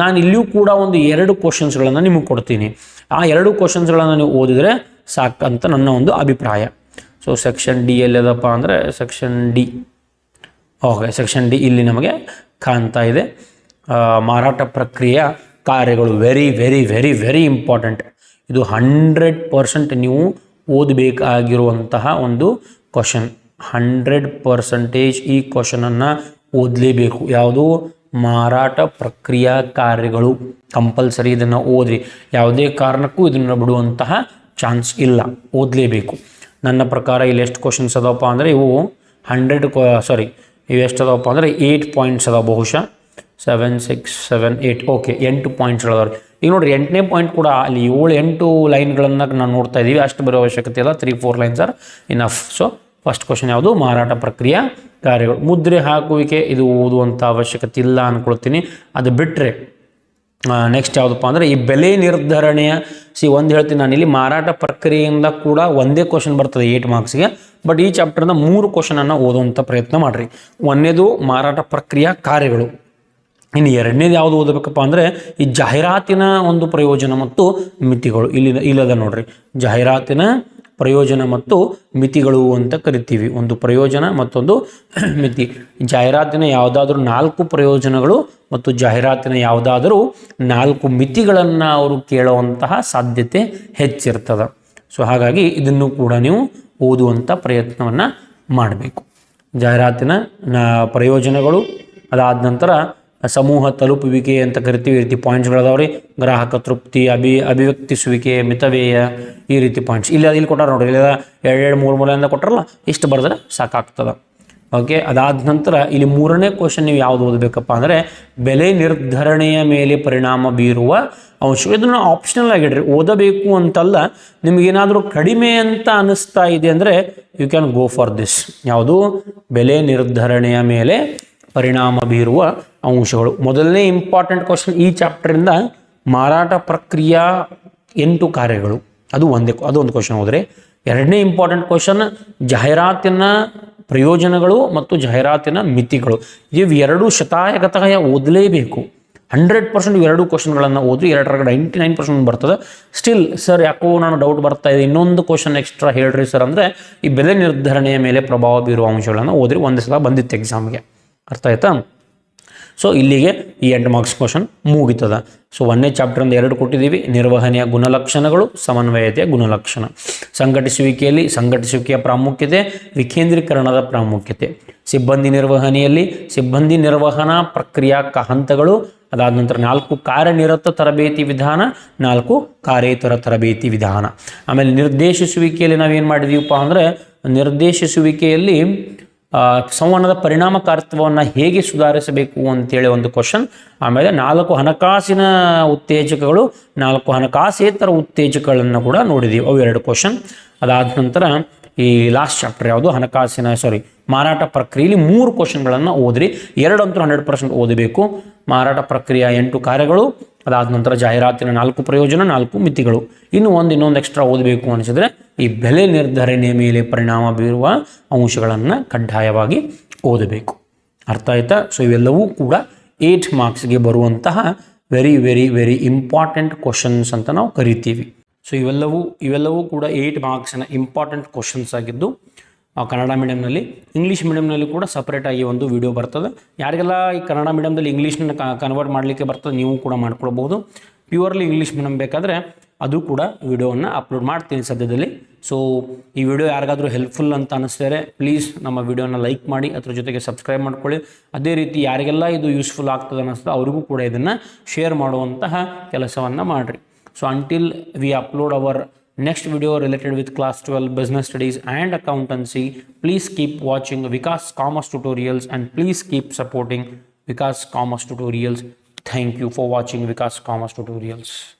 S1: ನಾನು ಇಲ್ಲಿಯೂ ಕೂಡ ಒಂದು ಎರಡು ಕ್ವಶನ್ಸ್ಗಳನ್ನು ನಿಮಗೆ ಕೊಡ್ತೀನಿ. ಆ ಎರಡು ಕ್ವಶನ್ಸ್ಗಳನ್ನು ನೀವು ಓದಿದರೆ ಸಾಕಂತ ನನ್ನ ಒಂದು ಅಭಿಪ್ರಾಯ. ಸೊ ಸೆಕ್ಷನ್ ಡಿ ಎಲ್ಲಿದಪ್ಪ ಅಂದರೆ section D okay section D ಇಲ್ಲಿ ನಮಗೆ ಕಾಣ್ತಾ ಇದೆ. ಮಾರಾಟ ಪ್ರಕ್ರಿಯೆಯ ಕಾರ್ಯಗಳು very very very very important ಇದು ಹಂಡ್ರೆಡ್ ಪರ್ಸೆಂಟ್ ನೀವು ಓದಬೇಕಾಗಿರುವಂತಹ ಒಂದು ಕ್ವಶನ್ ಹಂಡ್ರೆಡ್ ಪರ್ಸೆಂಟೇಜ್ ಈ ಕ್ವಶನನ್ನು ಓದಲೇಬೇಕು. ಯಾವುದು? ಮಾರಾಟ ಪ್ರಕ್ರಿಯಾ ಕಾರ್ಯಗಳು. ಕಂಪಲ್ಸರಿ ಇದನ್ನು ಓದ್ರಿ. ಯಾವುದೇ ಕಾರಣಕ್ಕೂ ಇದನ್ನು ಬಿಡುವಂತಹ ಚಾನ್ಸ್ ಇಲ್ಲ. ಓದಲೇಬೇಕು. ನನ್ನ ಪ್ರಕಾರ ಇಲ್ಲಿ ಎಷ್ಟು ಕ್ವಶನ್ಸ್ ಅದಾವಪ್ಪ ಅಂದರೆ ಇವು ಹಂಡ್ರೆಡ್ ಸಾರಿ ಇವು ಎಷ್ಟು ಅದಾವಪ್ಪ ಅಂದರೆ ಏಯ್ಟ್ ಪಾಯಿಂಟ್ಸ್ ಅದಾವ ಬಹುಶಃ. Seven six seven eight okay ಎಂಟು ಪಾಯಿಂಟ್ಸ್ಗಳದಾವ್ರಿ ಈಗ ನೋಡಿರಿ ಎಂಟನೇ ಪಾಯಿಂಟ್ ಕೂಡ ಅಲ್ಲಿ ಏಳು, ಎಂಟು ಲೈನ್ಗಳನ್ನು ನಾವು ನೋಡ್ತಾ ಇದ್ದೀವಿ ಅಷ್ಟು ಬರೋ ಅವಶ್ಯಕತೆ ಇಲ್ಲ. Three four lines are enough so first question ಯಾವುದು? ಮಾರಾಟ ಪ್ರಕ್ರಿಯೆ, ಕಾರ್ಯಗಳು. ಮುದ್ರೆ ಹಾಕುವಿಕೆ, ಇದು ಓದುವಂಥ ಅವಶ್ಯಕತೆ ಇಲ್ಲ ಅಂದ್ಕೊಳ್ತೀನಿ ಅದು ಬಿಟ್ಟರೆ ನೆಕ್ಸ್ಟ್ ಯಾವುದಪ್ಪ ಅಂದರೆ ಈ ಬೆಲೆ ನಿರ್ಧರಣೆಯ, ಸಿ ಒಂದು ಹೇಳ್ತೀನಿ ನಾನು, ಇಲ್ಲಿ ಮಾರಾಟ ಪ್ರಕ್ರಿಯೆಯಿಂದ ಕೂಡ ಒಂದೇ ಕ್ವಶನ್ ಬರ್ತದೆ ಏಟ್ ಮಾರ್ಕ್ಸ್ಗೆ ಬಟ್ ಈ ಚಾಪ್ಟರ್ನ ಮೂರು ಕ್ವಶನನ್ನು ಓದುವಂಥ ಪ್ರಯತ್ನ ಮಾಡಿರಿ. ಒಂದನೇದು ಮಾರಾಟ ಪ್ರಕ್ರಿಯೆ ಕಾರ್ಯಗಳು. ಇನ್ನು ಎರಡನೇದು ಯಾವುದು ಓದಬೇಕಪ್ಪ ಅಂದರೆ ಈ ಜಾಹೀರಾತಿನ ಒಂದು ಪ್ರಯೋಜನ ಮತ್ತು ಮಿತಿಗಳು ಇಲ್ಲಿ ಇಲ್ಲದ ನೋಡ್ರಿ. ಜಾಹೀರಾತಿನ ಪ್ರಯೋಜನ ಮತ್ತು ಮಿತಿಗಳು ಅಂತ ಕರಿತೀವಿ. ಒಂದು ಪ್ರಯೋಜನ ಮತ್ತೊಂದು (clears throat) ಮಿತಿ. ಜಾಹೀರಾತಿನ ಯಾವುದಾದ್ರೂ ನಾಲ್ಕು ಪ್ರಯೋಜನಗಳು ಮತ್ತು ಜಾಹೀರಾತಿನ ಯಾವುದಾದರೂ ನಾಲ್ಕು ಮಿತಿಗಳನ್ನು ಅವರು ಕೇಳುವಂತಹ ಸಾಧ್ಯತೆ ಹೆಚ್ಚಿರ್ತದೆ. ಸೊ ಹಾಗಾಗಿ ಇದನ್ನು ಕೂಡ ನೀವು ಓದುವಂಥ ಪ್ರಯತ್ನವನ್ನು ಮಾಡಬೇಕು. ಜಾಹೀರಾತಿನ ಪ್ರಯೋಜನಗಳು ಅದಾದ ನಂತರ ಸಮೂಹ ತಲುಪುವಿಕೆ ಅಂತ ಕರಿತೀವಿ, ಈ ರೀತಿ ಪಾಯಿಂಟ್ಸ್ಗಳದಾವ್ರಿ ಗ್ರಾಹಕ ತೃಪ್ತಿ, ಅಭಿ, ಅಭಿವ್ಯಕ್ತಿಸುವಿಕೆ, ಮಿತವ್ಯಯ, ಈ ರೀತಿ ಪಾಯಿಂಟ್ಸ್ ಇಲ್ಲಿ ಇಲ್ಲಿ ಕೊಟ್ಟಾರ ನೋಡ್ರಿ ಇಲ್ಲ ಎರಡು ಎರಡು ಮೂರು ಮೂಲೆಯಿಂದ ಕೊಟ್ಟಾರಲ್ಲ ಇಷ್ಟು ಬರೆದ್ರೆ ಸಾಕಾಗ್ತದೆ. ಓಕೆ ಅದಾದ ನಂತರ ಇಲ್ಲಿ ಮೂರನೇ ಕ್ವಶನ್ ನೀವು ಯಾವುದು ಓದಬೇಕಪ್ಪ ಅಂದರೆ, ಬೆಲೆ ನಿರ್ಧರಣೆಯ ಮೇಲೆ ಪರಿಣಾಮ ಬೀರುವ ಅಂಶ. ಇದನ್ನು ಆಪ್ಷನಲ್ ಆಗಿಡ್ರಿ, ಓದಬೇಕು ಅಂತಲ್ಲ, ನಿಮಗೇನಾದರೂ ಕಡಿಮೆ ಅಂತ ಅನ್ನಿಸ್ತಾ ಇದೆ ಅಂದರೆ you can go for this ಯಾವುದು? ಬೆಲೆ ನಿರ್ಧರಣೆಯ ಮೇಲೆ ಪರಿಣಾಮ ಬೀರುವ ಅಂಶಗಳು. ಮೊದಲನೇ ಇಂಪಾರ್ಟೆಂಟ್ ಕ್ವಶನ್ ಈ ಚಾಪ್ಟರಿಂದ ಮಾರಾಟ ಪ್ರಕ್ರಿಯಾ ಎಂಟು ಕಾರ್ಯಗಳು. ಅದು ಒಂದೇ, ಅದು ಒಂದು ಕ್ವಶನ್ ಹೋದರೆ. ಎರಡನೇ ಇಂಪಾರ್ಟೆಂಟ್ ಕ್ವಶನ್ ಜಾಹೀರಾತಿನ ಪ್ರಯೋಜನಗಳು ಮತ್ತು ಜಾಹೀರಾತಿನ ಮಿತಿಗಳು. ಇವು ಎರಡು ಶತಾಯಗತಾಯ ಓದಲೇಬೇಕು. ಹಂಡ್ರೆಡ್ ಪರ್ಸೆಂಟ್ ಎರಡು ಕ್ವಶನ್ಗಳನ್ನು ಓದಿ ಎರಡರ ನೈಂಟಿ ನೈನ್ ಪರ್ಸೆಂಟ್ ಬರ್ತದೆ. ಸ್ಟಿಲ್ ಸರ್ ಯಾಕೋ ನಾನು ಡೌಟ್ ಬರ್ತಾ ಇದೆ. ಇನ್ನೊಂದು ಕ್ವಶನ್ ಎಕ್ಸ್ಟ್ರಾ ಹೇಳ್ರಿ ಸರ್ ಅಂದರೆ, ಈ ಬೆಲೆ ನಿರ್ಧರಣೆಯ ಮೇಲೆ ಪ್ರಭಾವ ಬೀರುವ ಅಂಶಗಳನ್ನು ಓದ್ರಿ. ಒಂದು ಸಲ ಬಂದಿತ್ತು ಎಕ್ಸಾಮ್ಗೆ ಅರ್ಥ ಆಯ್ತಾ? ಸೊ ಇಲ್ಲಿಗೆ ಈ ಎಂಟು ಮಾರ್ಕ್ಸ್ ಕ್ವಶನ್ ಮುಗಿತದ. ಸೊ ಒಂದೇ ಚಾಪ್ಟರ್ ಒಂದು ಎರಡು ಕೊಟ್ಟಿದ್ದೀವಿ. ನಿರ್ವಹಣೆಯ ಗುಣಲಕ್ಷಣಗಳು, ಸಮನ್ವಯತೆಯ ಗುಣಲಕ್ಷಣ. ಸಂಘಟಿಸುವಿಕೆಯಲ್ಲಿ ಸಂಘಟಿಸುವಿಕೆಯ ಪ್ರಾಮುಖ್ಯತೆ, ವಿಕೇಂದ್ರೀಕರಣದ ಪ್ರಾಮುಖ್ಯತೆ. ಸಿಬ್ಬಂದಿ ನಿರ್ವಹಣೆಯಲ್ಲಿ ಸಿಬ್ಬಂದಿ ನಿರ್ವಹಣಾ ಪ್ರಕ್ರಿಯಾ ಹಂತಗಳು ಅದಾದ ನಂತರ ನಾಲ್ಕು ಕಾರ್ಯನಿರತ ತರಬೇತಿ ವಿಧಾನ, ನಾಲ್ಕು ಕಾರ್ಯೇತರ ತರಬೇತಿ ವಿಧಾನ. ಆಮೇಲೆ ನಿರ್ದೇಶಿಸುವಿಕೆಯಲ್ಲಿ ನಾವೇನು ಮಾಡಿದೀವಪ್ಪ ಅಂದರೆ, ನಿರ್ದೇಶಿಸುವಿಕೆಯಲ್ಲಿ ಸಂವಹನದ ಪರಿಣಾಮಕಾರಿತ್ವವನ್ನು ಹೇಗೆ ಸುಧಾರಿಸಬೇಕು ಅಂತೇಳಿ ಒಂದು ಕ್ವಶನ್ ಆಮೇಲೆ ನಾಲ್ಕು ಹಣಕಾಸಿನ ಉತ್ತೇಜಕಗಳು, ನಾಲ್ಕು ಹಣಕಾಸೇತರ ಉತ್ತೇಜಕಗಳನ್ನು ಕೂಡ ನೋಡಿದ್ದೀವಿ ಅವು ಎರಡು ಕ್ವಶನ್ ಅದಾದ ನಂತರ ಈ ಲಾಸ್ಟ್ ಚಾಪ್ಟರ್ ಯಾವುದು? ಹಣಕಾಸಿನ ಸಾರಿ ಮಾರಾಟ ಪ್ರಕ್ರಿಯೆಯಲ್ಲಿ ಮೂರು ಕ್ವಶನ್ಗಳನ್ನು ಓದ್ರಿ. ಎರಡಂತೂ ಹಂಡ್ರೆಡ್ ಪರ್ಸೆಂಟ್ ಓದಬೇಕು. ಮಾರಾಟ ಪ್ರಕ್ರಿಯೆ ಎಂಟು ಕಾರ್ಯಗಳು ಅದಾದ ನಂತರ ಜಾಹೀರಾತಿನ ನಾಲ್ಕು ಪ್ರಯೋಜನ, ನಾಲ್ಕು ಮಿತಿಗಳು. ಇನ್ನು ಒಂದು ಇನ್ನೊಂದು ಎಕ್ಸ್ಟ್ರಾ ಓದಬೇಕು ಅನಿಸಿದ್ರೆ ಈ ಬೆಲೆ ನಿರ್ಧರಣೆಯ ಮೇಲೆ ಪರಿಣಾಮ ಬೀರುವ ಅಂಶಗಳನ್ನು ಕಡ್ಡಾಯವಾಗಿ ಓದಬೇಕು. ಅರ್ಥ ಆಯ್ತಾ? ಸೊ ಇವೆಲ್ಲವೂ ಕೂಡ ಏಟ್ ಮಾರ್ಕ್ಸ್ಗೆ ಬರುವಂತಹ very very very important questions ಅಂತ ನಾವು ಕರಿತೀವಿ. ಸೊ ಇವೆಲ್ಲವೂ ಇವೆಲ್ಲವೂ ಕೂಡ ಏಟ್ ಮಾರ್ಕ್ಸ್ನ ಇಂಪಾರ್ಟೆಂಟ್ ಕ್ವಶನ್ಸ್ ಆಗಿದ್ದು ಕನ್ನಡ ಮೀಡಿಯಮ್ನಲ್ಲಿ ಇಂಗ್ಲೀಷ್ ಮೀಡಿಯಮ್ನಲ್ಲಿ ಕೂಡ ಸಪ್ರೇಟಾಗಿ ಒಂದು ವಿಡಿಯೋ ಬರ್ತದೆ. ಯಾರಿಗೆಲ್ಲ ಈ ಕನ್ನಡ ಮೀಡಿಯಮ್ದಲ್ಲಿ ಇಂಗ್ಲೀಷ್ನ ಕನ್ವರ್ಟ್ ಮಾಡಲಿಕ್ಕೆ ಬರ್ತದೆ, ನೀವು ಕೂಡ ಮಾಡ್ಕೊಳ್ಬೋದು ಪ್ಯೂರ್ಲಿ ಇಂಗ್ಲೀಷ್ ಮೀಡಿಯಮ್ ಬೇಕಾದರೆ ಅದು ಕೂಡ ವಿಡಿಯೋವನ್ನು ಅಪ್ಲೋಡ್ ಮಾಡ್ತೀನಿ ಸದ್ಯದಲ್ಲಿ. ಸೊ ಈ ವಿಡಿಯೋ ಯಾರಿಗಾದರೂ ಹೆಲ್ಪ್ಫುಲ್ ಅಂತ ಅನಿಸಿದರೆ ಪ್ಲೀಸ್ ನಮ್ಮ ವಿಡಿಯೋನ ಲೈಕ್ ಮಾಡಿ, ಅದ್ರ ಜೊತೆಗೆ ಸಬ್ಸ್ಕ್ರೈಬ್ ಮಾಡ್ಕೊಳ್ಳಿ. ಅದೇ ರೀತಿ ಯಾರಿಗೆಲ್ಲ ಇದು ಯೂಸ್ಫುಲ್ ಆಗ್ತದೆ ಅನ್ನಿಸ್ತದೆ, ಅವರಿಗೂ ಕೂಡ ಇದನ್ನು ಶೇರ್ ಮಾಡುವಂತಹ ಕೆಲಸವನ್ನು ಮಾಡಿರಿ. So until we upload our next video related with class 12 business studies and accountancy. Please keep watching vikas commerce tutorials and please keep supporting vikas commerce tutorials. Thank you for watching vikas commerce tutorials